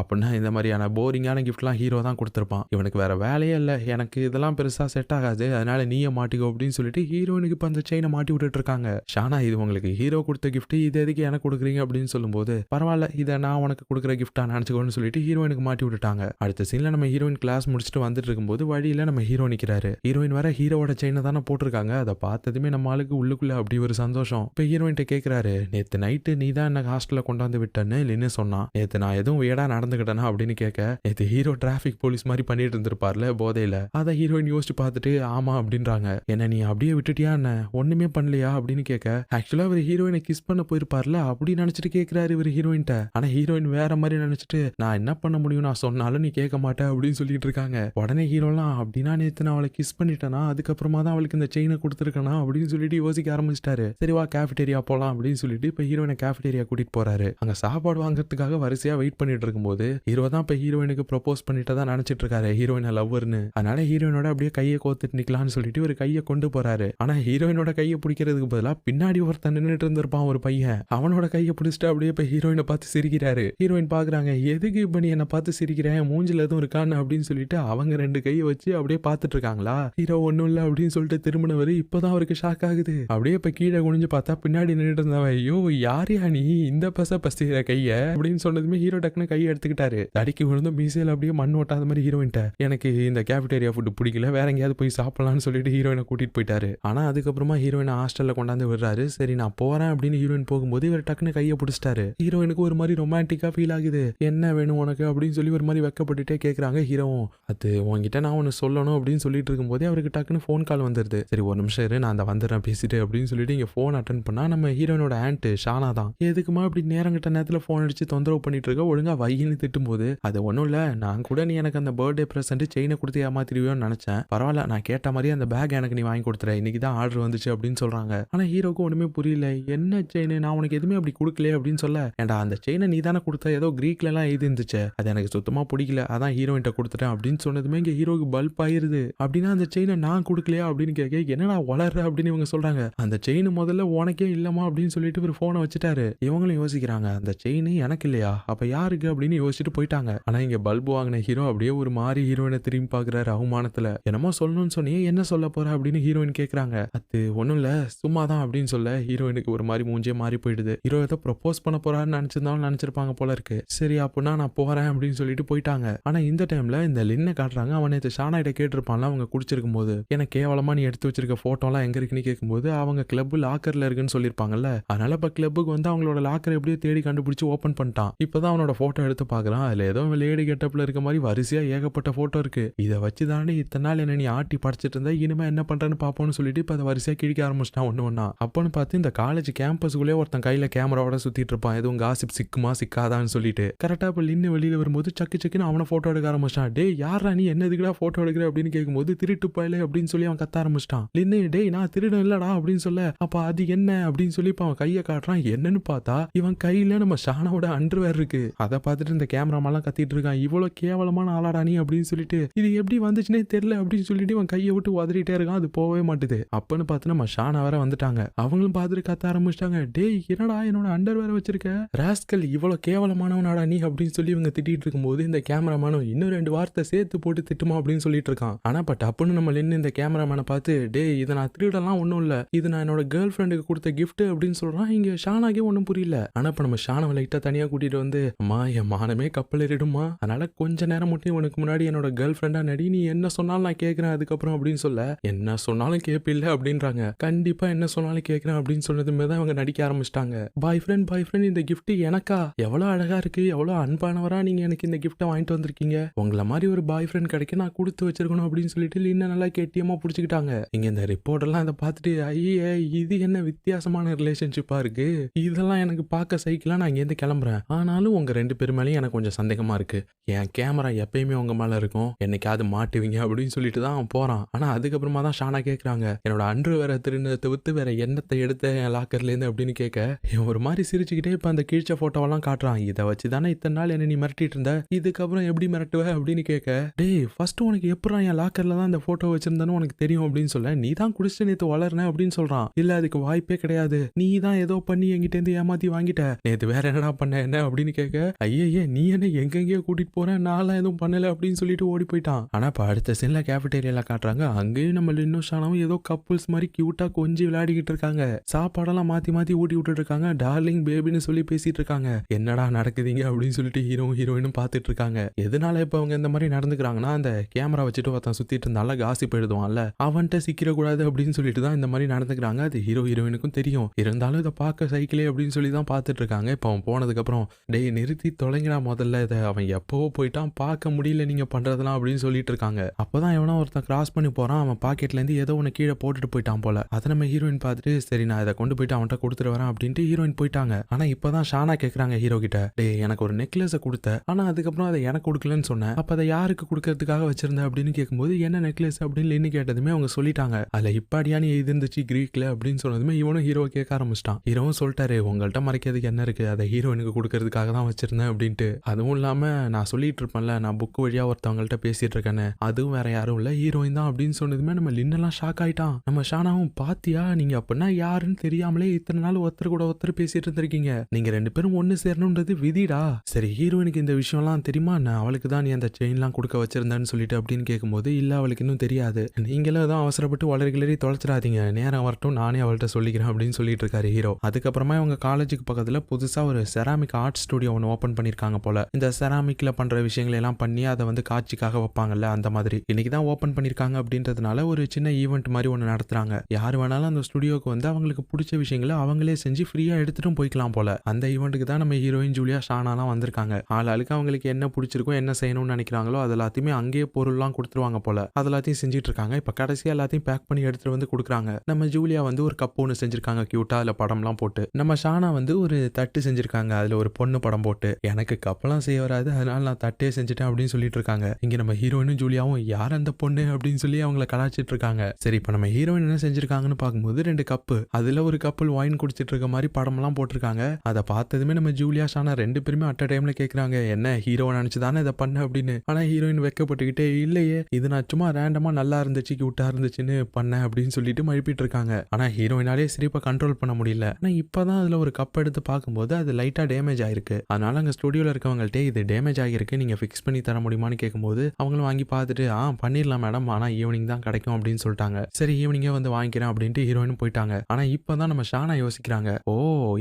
அப்படின்னா இந்த மாதிரியான போரிங்கான கிஃப்ட்லாம் ஹீரோ தான் கொடுத்துருப்பான். இவனுக்கு வேற வேலையே இல்லை. எனக்கு இதெல்லாம் பெருசா செட் ஆகாது. அதனால நீயே மாட்டிக்கோ அப்படின்னு சொல்லிட்டு ஹீரோயினுக்கு இப்போ அந்த செயினை மாட்டி விட்டுட்டு இருக்காங்க. ஷானா இது உங்களுக்கு ஹீரோ கொடுத்த கிஃப்ட் இது எதுக்கு எனக்கு கொடுக்குறீங்க? அப்படின்னு சொல்லும்போது பரவாயில்ல. இதை நான் உனக்கு கொடுக்குற கிஃப்டா நினச்சிக்கோன்னு சொல்லிட்டு ஹீரோயினுக்கு மாட்டி விட்டுட்டாங்க. அடுத்த சீன்ல நம்ம ஹீரோயின் கிளாஸ் முடிச்சுட்டு வந்துட்டு இருக்கும்போது வழியில நம்ம ஹீரோ நிற்கிறாரு ஹீரோயின் வர ஹீரோவோட செயினை தானே போட்டிருக்காங்க. அதை பார்த்ததுமே நம்ம ஆளுக்கு உள்ளுக்குள்ள அப்படி ஒரு சந்தோஷம். இப்போ ஹீரோயின்ட்ட கேட்குறாரு கேட்டாரு நேற்று நைட்டு நீ தான் என்ன ஹாஸ்டலில் கொண்டாந்து விட்டேன்னு? லின்னு சொன்னான் நேற்று நான் எதுவும் வீடா நடந்துக்கிட்டேனா? அப்படின்னு கேட்க நேற்று ஹீரோ டிராஃபிக் போலீஸ் மாதிரி பண்ணிட்டு இருந்திருப்பார்ல போதையில. அதை ஹீரோயின் யோசிச்சு பார்த்துட்டு ஆமா அப்படின்றாங்க. என்ன நீ அப்படியே விட்டுட்டியா என்ன? ஒண்ணுமே பண்ணலையா? அப்படின்னு கேட்க ஆக்சுவலா இவர் ஹீரோயினை கிஸ் பண்ண போயிருப்பார்ல அப்படி நினைச்சிட்டு கேட்கிறாரு இவர் ஹீரோயின்ட்ட ஆனா ஹீரோயின் வேற மாதிரி நினைச்சிட்டு நான் என்ன பண்ண முடியும்? நான் சொன்னாலும் நீ கேட்க மாட்டேன் அப்படின்னு சொல்லிட்டு இருக்காங்க. உடனே ஹீரோலாம் அப்படின்னா நேத்து நான் அவளை கிஸ் பண்ணிட்டேனா? அதுக்கப்புறமா தான் அவளுக்கு இந்த செயினை கொடுத்துருக்கனா? அப்படின்னு சொல்லிட்டு யோசிக்க ஆரம்பிச்சிட்டாரு. சரி வா கேஃபிடேரியா போலாம் அப்படின்னு சொல்லிட்டு இப்போ ஹீரோயினை கேஃபிடேரியா கூட்டிட்டு போறாரு. அங்க சாப்பாடு வாங்குறதுக்காக வரிசையா வெயிட் பண்ணிட்டு இருக்கும்போது ஹீரோ தான் இப்போ ஹீரோயினுக்கு ப்ரொபோஸ் பண்ணிட்டு தான் நினைச்சிட்டு இருக்காரு. ஹீரோயினை லவ்வர்னு அதனால ஹீரோயினோட அப்படியே கையை கோத்துட்டு நிக்கலாம்னு சொல்லிட்டு ஒரு கையை கொண்டு போறாரு. ஆனா ஹீரோயினோட கையை பிடிக்கிறதுக்கு பதிலா பின்னாடி ஒருத்தன் நின்னுட்டு இருந்திருப்பான் ஒரு பையன். அவனோட கையை பிடிச்சிட்டு அப்படியே இப்போ ஹீரோயினை பார்த்து சிரிக்கிறாரு. ஹீரோயின் பாக்குறாங்க எதுக்கு இப்ப நீ என்ன பார்த்து சிரிக்கிறேன்? மூஞ்சில எதுவும் இருக்கான்னு? அப்படின்னு சொல்லிட்டு அவங்க ரெண்டு கையை வச்சு அப்படியே பார்த்துட்டு இருக்காங்களா? ஹீரோ ஒன்றும் இல்ல அப்படின்னு சொல்லிட்டு திரும்பினவர் இப்போதான் அவருக்கு ஷாக் ஆகுது. அப்படியே இப்போ கீழே குனிஞ்சு பார்த்தா பின்னாடி நின்னுட்டு இருந்தவன் ஐயோ யாரியா நீ இந்த பச பசிக்கிற கைய? அப்படின்னு சொன்னதுமே ஹீரோ டக்குன்னு கையை எடுத்துக்கிட்டாரு. தடிக்கு விழுந்தும் மீசையில் அப்படியே மண் ஓட்டாத மாதிரி ஹீரோயின்ட்ட எனக்கு இந்த கேபிடேரியா ஃபுட் பிடிக்கல வேற எங்கேயாவது போய் சாப்பிடலாம்னு சொல்லிட்டு ஹீரோயினை கூட்டிட்டு போயிட்டாரு. ஆனா அதுக்கப்புறமா ஹீரோயினை ஹாஸ்டல்ல கொண்டாந்து விடுறாரு. சரி நான் போறேன் அப்படின்னு ஹீரோயின் போகும்போது இவர் டக்குன்னு கையை பிடிச்சிட்டாரு. ஹீரோயினுக்கு ஒரு மாதிரி ரொமான்டிக்கா ஃபீல் ஆகுது. என்ன வேணும் உனக்கு? அப்படின்னு சொல்லி ஒரு மாதிரி வெக்கப்பட்டுட்டே கேட்குறாங்க ஹீரோவும் அது உன்கிட்ட நான் ஒன்று சொல்லணும் அப்படின்னு சொல்லிட்டு இருக்கும்போதே அவருக்கு டக்குன்னு ஃபோன் கால் வந்துருது. சரி ஒரு நிமிஷம் இரு நான் அந்த வந்துடுறேன் பேசிட்டு அப்படின்னு சொல்லிட்டு இங்க ஃபோன் அட்டன் பண்ணா நம்ம அவளோட ஆண்ட் ஷானா தான். எதுக்குமா இப்படி நேரங்கிட்ட நேரத்தில் ஃபோன் அடிச்சு தொந்தரவு பண்ணிட்டு இருக்க ஒழுங்கா வையின்னு திட்டும் போது அது ஒன்றும் இல்லை. நான் கூட நீ எனக்கு அந்த பர்த்டே ப்ரெசென்ட் செயினை கொடுத்து ஏமாத்திடுவியோன்னு நினைச்சேன். பரவாயில்ல நான் கேட்ட மாதிரி அந்த பேக் எனக்கு நீ வாங்கி கொடுத்துற இன்னைக்கு தான் ஆர்டர் வந்துச்சு அப்படின்னு சொல்றாங்க. ஆனா ஹீரோக்கு ஒண்ணுமே புரியல. என்ன செயின் நான் உனக்கு எதுவுமே அப்படி கொடுக்கலையே அப்படின்னு சொல்ல ஏன்டா அந்த செயினை நீ தானே கொடுத்த? ஏதோ கிரீக்ல எல்லாம் எழுதி இருந்துச்சு அது எனக்கு சுத்தமா பிடிக்கல. அதான் ஹீரோயின்ட்ட கொடுத்துட்டேன் அப்படின்னு சொன்னதுமே இங்க ஹீரோக்கு பல்ப் ஆயிருது. அப்படின்னா அந்த செயினை நான் கொடுக்கலையா? அப்படின்னு கேட்க என்னடா வளர்ற? அப்படின்னு இவங்க சொல்றாங்க. அந்த செயின் முதல்ல உனக்கே இல்லமா அப்படின்னு சொல்லி சொல்லிட்டு ஒரு போனை வச்சுட்டாரு. இவங்களும் யோசிக்கிறாங்க அந்த செயின் எனக்கு இல்லையா? அப்ப யாருக்கு அப்படின்னு யோசிச்சுட்டு போயிட்டாங்க. ஆனா இங்க பல்பு வாங்கின ஹீரோ அப்படியே ஒரு மாதிரி ஹீரோயினை திரும்பி பாக்குறாரு அவமானத்துல. என்னமோ சொல்லணும்னு சொன்னியே என்ன சொல்ல போற அப்படின்னு ஹீரோயின் கேக்குறாங்க. அது ஒண்ணும் இல்ல சும்மா தான் அப்படின்னு சொல்ல ஹீரோயினுக்கு ஒரு மாதிரி மூஞ்சே மாறி போயிடுது. ஹீரோ ஏதோ ப்ரொபோஸ் பண்ண போறாருன்னு நினைச்சிருந்தாலும் நினைச்சிருப்பாங்க போல இருக்கு. சரி அப்படின்னா நான் போறேன் அப்படின்னு சொல்லிட்டு போயிட்டாங்க. ஆனா இந்த டைம்ல இந்த லின்னை காட்டுறாங்க. அவன் நேற்று ஷானாயிட்ட கேட்டிருப்பான்ல அவங்க குடிச்சிருக்கும் போது எனக்கு கேவலமா நீ எடுத்து வச்சிருக்க போட்டோலாம் எங்க இருக்குன்னு கேட்கும்போது அவங்க கிளப் லாக்கர்ல இருக்குன்னு சொல்லியிருப்பாங்கல்ல அதனால இப்ப கிளப்புக்கு வந்து அவங்களோட லாக்கர் எப்படியோ தேடி கண்டுபிடிச்சு ஓபன் பண்ணிட்டான். இப்பதான் அவனோட போட்டோ எடுத்து பாக்குறான் அதுல ஏதோ லேடி கெட்டப்ல இருக்க மாதிரி வரிசையா ஏகப்பட்ட போட்டோ இருக்கு. இதை வச்சு தானே இத்தனை நாள் என்ன நீ ஆட்டி படிச்சிட்டு இருந்தா இனிமே என்ன பண்றேன்னு பாப்போம்னு சொல்லிட்டு இப்ப அதை வரிசையா கிழிக்க ஆரம்பிச்சிட்டான் ஒண்ணு ஒன்றா அப்போன்னு பார்த்து இந்த காலேஜ் கேம்பஸ்குள்ளே ஒருத்தன் கையில கேமராவோட சுத்திட்டு இருப்பான். எதுவும் காசிப் சிக்குமா சிக்காதான்னு சொல்லிட்டு. கரெக்டா இப்ப நின்று வெளியில வரும்போது சக்கு சக்குன்னு அவனை போட்டோ எடுக்க ஆரம்பிச்சிட்டான். டே யாரா நீ? என்ன இதுக்குடா போட்டோ எடுக்கிற? அப்படின்னு கேட்கும்போது திருட்டு பயலே அப்படின்னு சொல்லி அவன் கத்த ஆரம்பிச்சிட்டான். லின்னு டேய் நான் திருடன் இல்லடா அப்படின்னு சொல்ல அப்ப அது என்ன? அப்படின்னு சொல்லி இப்ப அவன் கையை காட்டுறான். என்னன்னு பார்த்தா இவன் கையில நம்ம ஷானாவோட அண்டர்வேர் இருக்கு. அதை பார்த்துட்டு இந்த கேமராமெல்லாம் கத்திட்டு இருக்கான். இவ்வளவு கேவலமான ஆளாடா நீ அப்படின்னு சொல்லிட்டு இது எப்படி வந்துச்சுனே தெரியல அப்படின்னு சொல்லிட்டு இவன் கையை விட்டு உதறிட்டே இருக்கான். அது போகவே மாட்டுது. அப்பன்னு பார்த்து நம்ம ஷானா வேற வந்துட்டாங்க. அவங்களும் பார்த்துட்டு கத்த ஆரம்பிச்சிட்டாங்க. டேய் என்னடா என்னோட அண்டர்வேர் வச்சிருக்க? ராஸ்கல் இவ்வளவு கேவலமானவனாடா நீ அப்படின்னு சொல்லி இவங்க திட்டிட்டு இருக்கும்போது இந்த கேமராமேனும் இன்னும் ரெண்டு வார்த்தை சேர்த்து போட்டு திட்டுமா அப்படின்னு சொல்லிட்டு இருக்கான். ஆனா பட் அப்புன்னு நம்ம நின்று இந்த கேமராமேனை பார்த்து டேய் இதை நான் திருடலாம் ஒன்றும் இல்லை. இது நான் என்னோட கேர்ள் ஃப்ரெண்டுக்கு கொடுத்த கிஃப்ட் அப்படின்னு சொல்றான் இங்க ஷானாக்கே ஒன்றும் புரியல. ஆனா இப்ப நம்ம ஷானவை லைட்டா தனியா கூட்டிட்டு வந்து அம்மா என் மானமே கப்பல் ஏறிடுமா அதனால கொஞ்ச நேரம் மட்டும் உனக்கு முன்னாடி என்னோட கேர்ள் ஃப்ரெண்டா நடி. நீ என்ன சொன்னாலும் நான் கேட்கறேன் அதுக்கப்புறம் அப்படின்னு சொல்ல என்ன சொன்னாலும் கேட்பில்ல அப்படின்றாங்க. கண்டிப்பா என்ன சொன்னாலும் கேட்கறேன் அப்படின்னு சொன்னதுமே தான் அவங்க நடிக்க ஆரம்பிச்சிட்டாங்க. பாய் ஃப்ரெண்ட் பாய் ஃப்ரெண்ட் இந்த கிஃப்ட் எனக்கா? எவ்வளவு அழகா இருக்கு. எவ்வளவு அன்பானவரா நீங்க எனக்கு இந்த கிஃப்ட்டை வாங்கிட்டு வந்திருக்கீங்க. உங்களை மாதிரி ஒரு பாய் ஃப்ரெண்ட் கிடைக்க நான் கொடுத்து வச்சிருக்கணும் அப்படின்னு சொல்லிட்டு இன்னும் நல்லா கேட்டியமா புடிச்சுக்கிட்டாங்க. இங்க இந்த ரிப்போர்ட் எல்லாம் இதை பார்த்துட்டு ஐயே இது என்ன வித்தியாசமான ரிலேஷன் ரிலேஷன்ஷிப்பா இருக்கு இதெல்லாம் எனக்கு பார்க்க சைக்கிளா நான் இங்கேருந்து கிளம்புறேன். ஆனாலும் உங்க ரெண்டு பேர் மேலேயும் எனக்கு கொஞ்சம் சந்தேகமா இருக்கு. என் கேமரா எப்பயுமே உங்க மேல இருக்கும். என்னைக்காவது மாட்டுவீங்க அப்படின்னு சொல்லிட்டு தான் அவன் போறான். ஆனா அதுக்கப்புறமா தான் ஷானா கேக்குறாங்க. என்னோட அன்று வேற திருநத்தை தவிர்த்து வேற எண்ணத்தை எடுத்த என் லாக்கர்ல இருந்து அப்படின்னு கேட்க இவன் ஒரு மாதிரி சிரிச்சுக்கிட்டே இப்ப அந்த கீழ்ச்ச போட்டோவெல்லாம் காட்டுறான். இதை வச்சு தானே இத்தனை நாள் என்ன நீ மிரட்டிட்டு இருந்த? இதுக்கப்புறம் எப்படி மிரட்டுவ? அப்படின்னு கேட்க டேய் ஃபர்ஸ்ட் உனக்கு எப்படா என் லாக்கர்ல தான் அந்த போட்டோ வச்சிருந்தேன்னு உனக்கு தெரியும் அப்படின்னு சொல்ல நீ தான் குடிச்சிட்டு நேத்து வளர்ன அப்படின்னு சொல்றான். இல்ல அதுக்கு வாய்ப்பே கிடையாது. நீ தான் ஏதோ பண்ணி என்கிட்ட இருந்து ஏமாத்தி வாங்கிட்ட. நேத்து வேற என்னடா பண்ண என்ன அப்படின்னு கேட்க ஐயையே நீ என்ன எங்கெங்கேயோ கூட்டிட்டு போற? நான்லாம் எதுவும் பண்ணல அப்படின்னு சொல்லிட்டு ஓடி போயிட்டான். ஆனா இப்ப அடுத்த சீன்ல கேஃபிட்டேரியால காட்டுறாங்க அங்கேயும் நம்ம லின்னோ ஷானாவும் ஏதோ கப்புள்ஸ் மாதிரி கியூட்டா கொஞ்சி விளையாடிக்கிட்டு இருக்காங்க. சாப்பாடெல்லாம் மாத்தி மாத்தி ஊட்டி விட்டுட்டு இருக்காங்க. டார்லிங் பேபின்னு சொல்லி பேசிட்டு இருக்காங்க. என்னடா நடக்குதுங்க? அப்படின்னு சொல்லிட்டு ஹீரோ ஹீரோயினும் பார்த்துட்டு இருக்காங்க. எதனால இப்ப அவங்க இந்த மாதிரி நடந்துக்கிறாங்கன்னா அந்த கேமரா வச்சுட்டு ஒருத்தன் சுத்திட்டு இருந்தால காசி போயிடுவான்ல அவன்கிட்ட சிக்கிற கூடாது அப்படின்னு சொல்லிட்டு தான் இந்த மாதிரி நடந்துக்கிறாங்க. அது ஹீரோ ஹீரோயினுக்கும் தெரியும். இருந்தாலும் இருந்தாலும் இதை பார்க்க சைக்கிளே அப்படின்னு சொல்லி தான் பார்த்துட்டு இருக்காங்க இப்போ அவன் போனதுக்கப்புறம் டேய் நிறுத்தி தொலைங்கடா முதல்ல இதை. அவன் எப்போவோ போயிட்டான். பார்க்க முடியல நீங்கள் பண்ணுறதெல்லாம் அப்படின்னு சொல்லிட்டு இருக்காங்க அப்போதான் எவனோ ஒருத்தன் கிராஸ் பண்ணி போகிறான் அவன் பாக்கெட்லேருந்து ஏதோ ஒன்று கீழே போட்டுட்டு போயிட்டான் போல. அதை நம்ம ஹீரோயின் பார்த்துட்டு சரி நான் இதை கொண்டு போயிட்டு அவன்கிட்ட கொடுத்துட்டு வரேன் அப்படின்ட்டு ஹீரோயின் போயிட்டாங்க. ஆனால் இப்போதான் ஷானா கேட்குறாங்க ஹீரோ கிட்ட டேய் எனக்கு ஒரு நெக்லஸை கொடுத்த. ஆனால் அதுக்கப்புறம் அதை எனக்கு கொடுக்கலன்னு சொன்னேன். அப்போ அதை யாருக்கு கொடுக்கறதுக்காக வச்சிருந்த அப்படின்னு கேட்கும்போது என்ன நெக்லஸ் அப்படின்னு கேட்டதுமே அவங்க சொல்லிட்டாங்க. அதில் இப்பாடியானு எழுதிருந்துச்சு இருந்துச்சு கிரீக்ல அப்படின்னு சொன்னதுமே இவனும் ஹீரோ கேட்க ஆரம்பிச்சிட்டான். ஹீரோவும் சொல்லிட்டாரு உங்கள்கிட்ட மறைக்கிறதுக்கு என்ன இருக்கு? அதை ஹீரோயினுக்கு கொடுக்கறதுக்காக தான் வச்சிருந்தேன் அப்படின்ட்டு. அதுவும் இல்லாமல் நான் சொல்லிட்டு இருப்பேன்ல நான் புக்கு வழியாக ஒருத்தவங்கள்ட்ட பேசிட்டு இருக்கேன்னு. அதுவும் வேற யாரும் இல்லை ஹீரோயின் தான் அப்படின்னு சொன்னதுமே நம்ம லின்னெல்லாம் ஷாக் ஆயிட்டான். நம்ம ஷானாவும் பாத்தியா நீங்க அப்படின்னா யாருன்னு தெரியாமலே இத்தனை நாள் ஒருத்தர் கூட ஒருத்தர் பேசிட்டு இருந்திருக்கீங்க. நீங்க ரெண்டு பேரும் ஒன்று சேரணுன்றது விதிடா. சரி ஹீரோயினுக்கு இந்த விஷயம்லாம் தெரியுமா? நான் அவளுக்கு தான் நீ அந்த செயின்லாம் கொடுக்க வச்சிருந்தேன்னு சொல்லிட்டு அப்படின்னு கேட்கும்போது இல்ல அவளுக்கு இன்னும் தெரியாது. நீங்களும் தான் அவசரப்பட்டு வளர்கிளறி தொலைச்சிடாதீங்க. நேரம் வரட்டும் நானே அவள்கிட்ட சொல்லிக்கிறேன் அப்படின்னு சொல்லிட்டு இருக்காரு ஹீரோ அதுக்கப்புறமா இவங்க காலேஜுக்கு பக்கத்துல புதுசா ஒரு செராமிக் ஆர்ட் ஸ்டுடியோ ஒன்று ஓப்பன் பண்ணிருக்காங்க போல. இந்த செராமிக்ல பண்ற விஷயங்களை எல்லாம் பண்ணி அதை வந்து காட்சிக்காக வைப்பாங்கல்ல அந்த மாதிரி. இன்னைக்கு தான் ஓப்பன் பண்ணிருக்காங்க அப்படின்றதுனால ஒரு சின்ன ஈவெண்ட் மாதிரி ஒன்று நடத்துறாங்க. யார் வேணாலும் அந்த ஸ்டுடியோக்கு வந்து அவங்களுக்கு பிடிச்ச விஷயங்களை அவங்களே செஞ்சு ஃப்ரீயா எடுத்துட்டும் போய்க்கலாம் போல. அந்த ஈவெண்ட்டுக்கு தான் நம்ம ஹீரோயின் ஜூலியா ஷானாலாம் வந்திருக்காங்க. ஆளாளுக்கு அவங்களுக்கு என்ன பிடிச்சிருக்கோ என்ன செய்யணும்னு நினைக்கிறாங்களோ அது எல்லாத்தையுமே அங்கேயே பொருள்லாம் கொடுத்துருவாங்க போல. அது எல்லாத்தையும் செஞ்சுட்டு இருக்காங்க. இப்போ கடைசியா எல்லாத்தையும் பேக் பண்ணி எடுத்துட்டு வந்து கொடுக்குறாங்க. நம்ம ஜூலியா வந்து ஒரு கப் ஒன்று செஞ்சிருக்காங்க கியூட்டா அதில் படம்லாம் போட்டு நம்ம ஷானா வந்து ஒரு தட்டு செஞ்சிருக்காங்க. அதில் ஒரு பொண்ணு படம் போட்டு எனக்கு கப்பலாம் செய்ய வராது அதனால நான் தட்டே செஞ்சுட்டேன் அப்படின்னு சொல்லிட்டு இருக்காங்க. இங்க நம்ம ஹீரோயினும் ஜூலியாவும் யார் அந்த பொண்ணு? அப்படின்னு சொல்லி அவங்கள கலாச்சிட்டு இருக்காங்க. சரி இப்போ நம்ம ஹீரோயின் என்ன செஞ்சிருக்காங்கன்னு பார்க்கும்போது ரெண்டு கப்பு. அதுல ஒரு கப்பல் வாயின் குடிச்சிட்டு இருக்க மாதிரி படம்லாம் போட்டிருக்காங்க. அதை பார்த்ததுமே நம்ம ஜூலியா ஷானா ரெண்டு பேருமே அட் டைம்ல கேட்குறாங்க என்ன ஹீரோ நினச்சி தானே இதை பண்ண? அப்படின்னு. ஆனா ஹீரோயின் வெக்கப்பட்டுக்கிட்டே இல்லையே இது நான் சும்மா ரேண்டமா நல்லா இருந்துச்சு கியூட்டாக இருந்துச்சுன்னு பண்ணேன் அப்படின்னு சொல்லிட்டு மழுப்பிட்டு இருக்காங்க. ஆனா ஹீரோயினாலே சிரிப்பை கண்ட்ரோல் பண்ண முடியல இல்லை ஆனால் இப்போ தான் அதில் ஒரு கப் எடுத்து பார்க்கும்போது அது லைட்டாக டேமேஜ் ஆயிருக்கு. அதனால அங்கே ஸ்டுடியோவில் இருக்கவங்கள்ட்டே இது டேமேஜ் ஆகிருக்கு நீங்கள் ஃபிக்ஸ் பண்ணி தர முடியுமான்னு கேட்கும்போது அவங்களும் வாங்கி பார்த்துட்டு ஆ பண்ணிடலாம் மேடம் ஆனால் ஈவினிங் தான் கிடைக்கும் அப்படின்னு சொல்லிட்டாங்க. சரி ஈவினிங்கே வந்து வாங்கிக்கிறேன் அப்படின்ட்டு ஹீரோயினும் போயிட்டாங்க. இப்போ தான் நம்ம ஷானா யோசிக்கிறாங்க. ஓ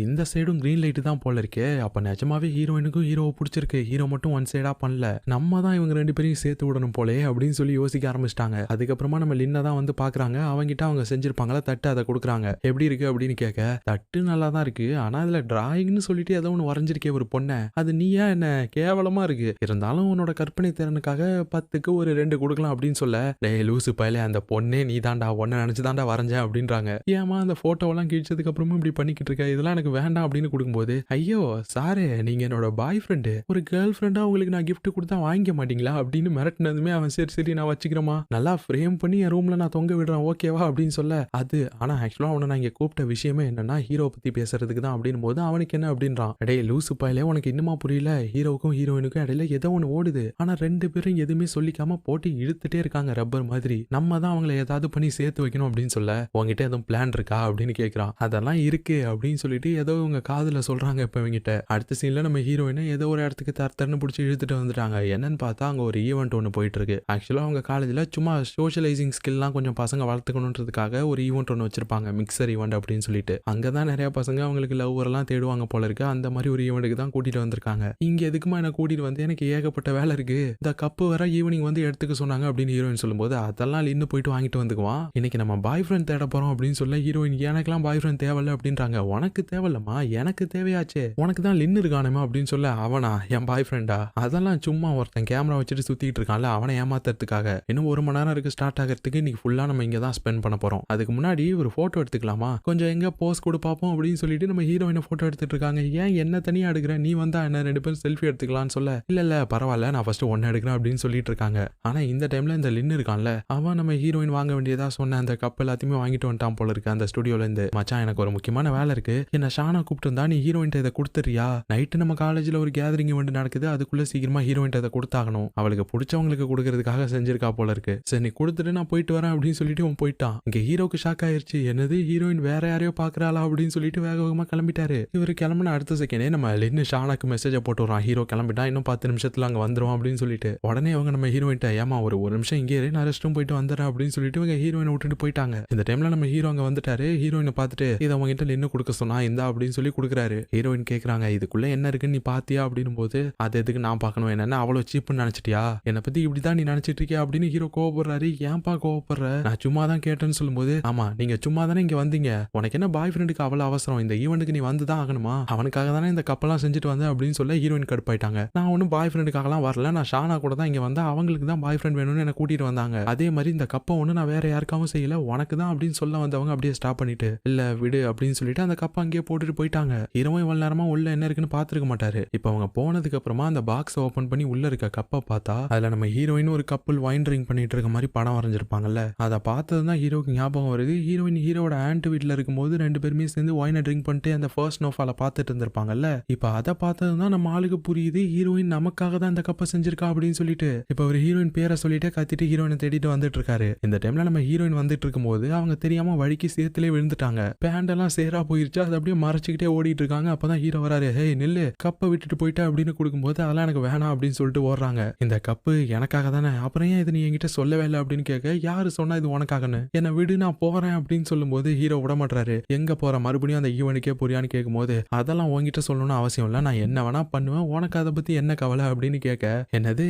இந்த சைடும் க்ரீன் லைட்டு தான் போல இருக்கே. அப்போ நிஜமாவே ஹீரோயினுக்கும் ஹீரோவை பிடிச்சிருக்கு. ஹீரோ மட்டும் ஒன் சைடாக பண்ணல. நம்ம தான் இவங்க ரெண்டு பேரையும் சேர்த்து விடணும் போலே அப்படின்னு சொல்லி யோசிக்க ஆரம்பிச்சிட்டாங்க. அதுக்கப்புறமா நம்ம லின்ன தான் வந்து பார்க்குறாங்க. அவங்ககிட்ட அவங்க செஞ்சிருப்பாங்களா? தட்டு அதை கொடுக்குறாங்க. எப்படி இருக்கு? அப்படின்னு கேட்க தட்டு நல்லா தான் இருக்கு. ஆனா அதுல டிராயிங்னு சொல்லிட்டு ஏதோ ஒன்று வரைஞ்சிருக்கே ஒரு பொண்ணை. அது நீயா என்ன? கேவலமா இருக்கு. இருந்தாலும் உன்னோட கற்பனை திறனுக்காக பத்துக்கு ஒரு ரெண்டு கொடுக்கலாம் அப்படின்னு சொல்ல டே லூசு பயலே அந்த பொண்ணே நீ தாண்டா ஒன்ன நினைச்சு தாண்டா வரைஞ்சேன் அப்படின்றாங்க. ஏமா அந்த போட்டோவெல்லாம் கிழிச்சதுக்கு அப்புறமும் இப்படி பண்ணிக்கிட்டு இருக்க? இதெல்லாம் எனக்கு வேண்டாம் அப்படின்னு கொடுக்கும்போது ஐயோ சாரு நீங்க என்னோட பாய் ஃப்ரெண்டு ஒரு கேர்ள் ஃப்ரெண்டா உங்களுக்கு நான் கிஃப்ட் கொடுத்தா வாங்கிக்க மாட்டீங்களா? அப்படின்னு மிரட்டினதுமே அவன் சரி சரி நான் வச்சுக்கிறோமா நல்லா ஃப்ரேம் பண்ணி என் ரூம்ல நான் தொங்க விடுறேன். ஓகேவா அப்படின்னு சொல்ல அது ஆனா ஆக்சுவலா அவனை நான் இங்க கூப்பிட்ட விஷயமே என்னன்னா ஹீரோ பத்தி பேசுறதுக்கு தான் அப்படின் போது அவனுக்கு என்ன அப்படின்றான்? டேய் லூசு பாயிலே உனக்கு இன்னுமா புரியல? ஹீரோவுக்கும் ஹீரோயினுக்கும் இடையில ஏதோ ஒன்று ஓடுது. ஆனா ரெண்டு பேரும் எதுவுமே சொல்லிக்காம போட்டு இழுத்துட்டே இருக்காங்க ரப்பர் மாதிரி. நம்ம தான் அவங்கள ஏதாவது பண்ணி சேர்த்து வைக்கணும் அப்படின்னு சொல்ல உங்ககிட்ட எதுவும் பிளான் இருக்கா? அப்படின்னு கேட்குறான் அதெல்லாம் இருக்கு அப்படின்னு சொல்லிட்டு ஏதோ இவங்க காதுல சொல்றாங்க இப்ப இவங்கிட்ட. அடுத்த சீன்ல நம்ம ஹீரோயினை ஏதோ ஒரு இடத்துக்கு தரத்தரன்னு பிடிச்சி இழுத்துட்டு வந்துட்டாங்க. என்னன்னு பார்த்தா அங்க ஒரு ஈவெண்ட் ஒன்று போயிட்டு இருக்கு. ஆக்சுவலா அவங்க காலேஜ்ல சும்மா சோஷியலைசிங் ஸ்கில்லாம் கொஞ்சம் பசங்க வளர்த்துக்கணுன்றதுக்காக ஒரு ஈவெண்ட் ஒன்று வச்சிருப்பாங்க மிக்சர் ஈவெண்ட் அப்படின்னு சொல்லிட்டு. அங்கதான் நிறைய பசங்க அவங்களுக்கு லவ் எல்லாம் தேடுவாங்க போல இருக்கு. அந்த மாதிரி ஒரு ஈவெண்ட்டுக்கு தான் கூட்டிட்டு வந்திருக்காங்க. இங்க எதுக்குமா என்ன கூட்டிட்டு வந்து? எனக்கு ஏகப்பட்ட வேலை இருக்கு. இந்த கப்பு வர ஈவினிங் வந்து எடுத்துக்க சொன்னாங்க அப்படின்னு ஹீரோயின் சொல்லும்போது அதெல்லாம் இன்னும் போயிட்டு வாங்கிட்டு வந்துக்குவான். இன்னைக்கு நம்ம பாய் ஃப்ரெண்ட் தேட போறோம் அப்படின்னு சொல்ல ஹீரோயின் எனக்கெல்லாம் பாய் ஃப்ரெண்ட் தேவையில்ல அப்படின்றாங்க. உனக்கு தேவையில்லம்மா எனக்கு தேவையாச்சே. உனக்கு தான் லின்னு இருக்கானுமா அப்படின்னு சொல்ல அவனா? என் பாய் ஃப்ரெண்டா அதெல்லாம் சும்மா ஒருத்தன் கேமரா வச்சுட்டு சுத்திட்டு இருக்கான்ல அவனை ஏமாத்துறதுக்காக. இன்னும் ஒரு மணி நேரம் இருக்கு ஸ்டார்ட் ஆகிறதுக்கு. இன்னைக்கு ஃபுல்லா நம்ம இங்க தான் ஸ்பெண்ட் பண்ண போறோம். அதுக்கு முன்னாடி ஒரு போட்டோ எடுத்துக்கலாமா? கொஞ்சம் எங்க போஸ் கொடு பார்ப்போம் அப்படின்னு சொல்லிட்டு நம்ம ஹீரோயினை ஃபோட்டோ எடுத்துட்டு இருக்காங்க. ஏன் என்ன தனியாக எடுக்கிற? நீ வந்தா என்ன? ரெண்டு பேரும் செல்ஃபி எடுத்துக்கலாம்னு சொல்ல. இல்லை இல்லை பரவாயில்ல நான் ஃபர்ஸ்ட் ஒன்றை எடுக்கிறேன் அப்படின்னு சொல்லிட்டு இருக்காங்க. ஆனால் இந்த டைமில் இந்த லின்னு இருக்கான்ல. அவன் நம்ம ஹீரோயின் வாங்க வேண்டியதா சொன்ன அந்த கப் எல்லாத்தையுமே வாங்கிட்டு வந்துட்டான் போல இருக்கு அந்த ஸ்டுடியோலேருந்து மச்சான் எனக்கு ஒரு முக்கியமான வேலை இருக்கு. என்ன ஷானா கூப்பிட்டு இருந்தா நீ ஹீரோயின் இதை கொடுத்துறியா நைட்டு நம்ம காலேஜில் ஒரு கேதரிங் வந்து நடக்குது. அதுக்குள்ள சீக்கிரமா ஹீரோயின் இதை கொடுத்தாகணும். அவளுக்கு பிடிச்சவங்களுக்கு கொடுக்கறதுக்காக செஞ்சிருக்கா போல இருக்கு. சரி நீ கொடுத்துட்டு நான் போயிட்டு வரேன் அப்படின்னு சொல்லிட்டு அவன் போயிட்டான். இங்க ஹீரோக்கு ஷாக் ஆயிருச்சு. என்னது? ஹீரோயின் வேற யாரையோ பாக்குறாளா அப்படின்னு சொல்லிட்டு வேக வேகமா கிளம்பிட்டாரு. இவர் கிளம்புன அடுத்த செகண்டே நம்ம லின்னு ஷானாக்கு மெசேஜை போட்டு வரோம் ஹீரோ கிளம்பிட்டா இன்னும் பத்து நிமிஷத்துல அங்க வந்துடும் அப்படின்னு சொல்லிட்டு. உடனே அவங்க நம்ம ஹீரோயின்ட்ட ஏமா ஒரு ஒரு நிமிஷம் இங்கே நான் நான் ரெஸ்ட்டும் போயிட்டு வந்துடுறேன் அப்படின்னு சொல்லிட்டு இவங்க ஹீரோயினை விட்டுட்டு போயிட்டாங்க. இந்த டைம்ல நம்ம ஹீரோ அங்க வந்துட்டாரு. ஹீரோயினை பார்த்துட்டு இதை அவங்ககிட்ட நின்று கொடுக்க சொன்னா இந்த இந்தா அப்படின்னு சொல்லி கொடுக்குறாரு. ஹீரோயின் கேக்குறாங்க இதுக்குள்ள என்ன இருக்குன்னு நீ பாத்தியா? அப்படின்னு போது அது எதுக்கு நான் பார்க்கணும்? என்னன்னா அவ்வளவு சீப்புன்னு நினைச்சிட்டியா? என்னை பத்தி இப்படிதான் நீ நினைச்சிட்டு இருக்கியா? அப்படின்னு ஹீரோ கோவப்படுறாரு. ஏன்பா கோவப்படுற? நான் சும்மா தான் கேட்டேன்னு சொல்லும்போது ஆமா நீங்க சும்மா தானே இங்க வந்தீங்க. உனக்கு என்ன பாய் ஃப்ரெண்டுக்கு அவ்வளவு அவசரம். இந்த ஈவெண்ட்டுக்கு நீ வந்து தான் ஆகணுமா? அவனுக்காக தானே இந்த கப்பெல்லாம் செஞ்சுட்டு வந்தேன் அப்படின்னு சொல்ல ஹீரோயின் கடுப்பாயிட்டாங்க. நான் ஒன்றும் பாய் ஃப்ரெண்டுக்காகலாம் வரல. நான் ஷானா கூட தான் இங்க வந்து அவங்களுக்கு தான் பாய் ஃப்ரெண்ட் வேணும்னு என்ன கூட்டிட்டு வந்தாங்க. அதே மாதிரி இந்த கப்பை ஒன்று நான் வேற யாருக்காகவும் செய்யல. உனக்கு தான் அப்படின்னு சொல்ல வந்தவங்க அப்படியே ஸ்டாப் பண்ணிட்டு இல்ல விடு அப்படின்னு சொல்லிட்டு அந்த கப்பை அங்கேயே போட்டுட்டு போயிட்டாங்க. ஹீரோவும் இவ்வளவு நேரமா உள்ள என்ன இருக்குன்னு பாத்துருக்க மாட்டாரு. இப்போ அவங்க போனதுக்கு அப்புறமா அந்த பாக்ஸ் ஓபன் பண்ணி உள்ள இருக்க கப்பை பார்த்தா அதுல நம்ம ஹீரோயின் ஒரு கப்பல் வைன் ட்ரிங்க் பண்ணிட்டு இருக்க மாதிரி படம் வரைஞ்சிருப்பாங்கல்ல. அதை பார்த்தது தான் ஹீரோக்கு ஞாபகம் வருது. ஹீரோயின் ஹீரோட ஆண்ட் வீட்டில் இருக்கும்போது ரெண்டு பேரும் சேர்ந்து ஒயினை ட்ரிங்க் பண்ணிட்டு அந்த ஃபர்ஸ்ட் நோஃபால பார்த்துட்டு இருந்திருப்பாங்கல்ல? இப்போ அதை பார்த்தது தான் நம்ம ஆளுக்கு புரியுது ஹீரோயின் நமக்காக தான் இந்த கப்பை செஞ்சிருக்கா அப்படின்னு சொல்லிட்டு. இப்போ ஒரு ஹீரோயின் பேரை சொல்லிட்டு கத்திட்டு ஹீரோயினை தேடிட்டு வந்துட்டு இருக்காரு. இந்த டைம்ல நம்ம ஹீரோயின் வந்துட்டு இருக்கும்போது அவங்க தெரியாம வழிக்கு சேர்த்துலேயே விழுந்துட்டாங்க. பேண்ட் எல்லாம் சேரா போயிருச்சு அதை அப்படியே மறைச்சிக்கிட்டே ஓடிட்டு இருக்காங்க. அப்பதான் ஹீரோ வராரு ஹே நில்லு கப்பை விட்டுட்டு போயிட்டா அப்படின்னு கொடுக்கும்போது அதெல்லாம் எனக்கு வேணாம் அப்படின்னு சொல்லிட்டு ஓடுறாங்க. இந்த கப்பு எனக்காக தானே அப்புறம் ஏன் இது நீ என்கிட்ட சொல்லவே இல்லை அப்படின்னு கேட்க யாரு சொன்னா இது உனக்காகன்னு? என்னை விடு நான் போறேன் அப்படின்னு சொல்லும்போது ஹீரோ விட மாட்டாரு எங்க போற மறுபடியும் அந்த ஈவனுக்கே புரியான்னு கேட்கும்போது அதெல்லாம் உங்ககிட்ட சொல்லணும்னு அவசியம் இல்லை. நான் என்ன வேணா பண்ணுவேன். உனக்கு அதை பத்தி என்ன கவலை? அப்படின்னு கேட்க என்னது?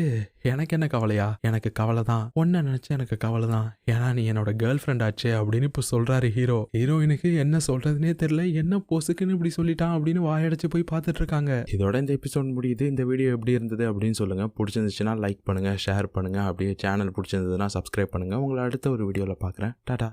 எனக்கு என்ன கவலையா? எனக்கு கவலை தான். ஒன்ன நினச்சி எனக்கு கவலை தான். ஏன்னா நீ என்னோட கேர்ள் ஃப்ரெண்ட் ஆச்சு அப்படின்னு இப்போ சொல்றாரு ஹீரோ. ஹீரோயினுக்கு என்ன சொல்றதுனே தெரியல. என்ன பொசுக்குன்னு இப்படி சொல்லிட்டான் அப்படின்னு வாயடைச்சு போய் பார்த்துட்டு இருக்காங்க. இதோட இந்த எபிசோட் முடியுது. இந்த வீடியோ எப்படி இருந்தது அப்படின்னு சொல்லுங்க. பிடிச்சிருந்துச்சுன்னா லைக் பண்ணுங்க ஷேர் பண்ணுங்க. அப்படியே சேனல் பிடிச்சிருந்ததுன்னா சப்ஸ்கிரைப் பண்ணுங்க. உங்களை அடுத்த ஒரு வீடியோவில் பார்க்குறேன் டாடா.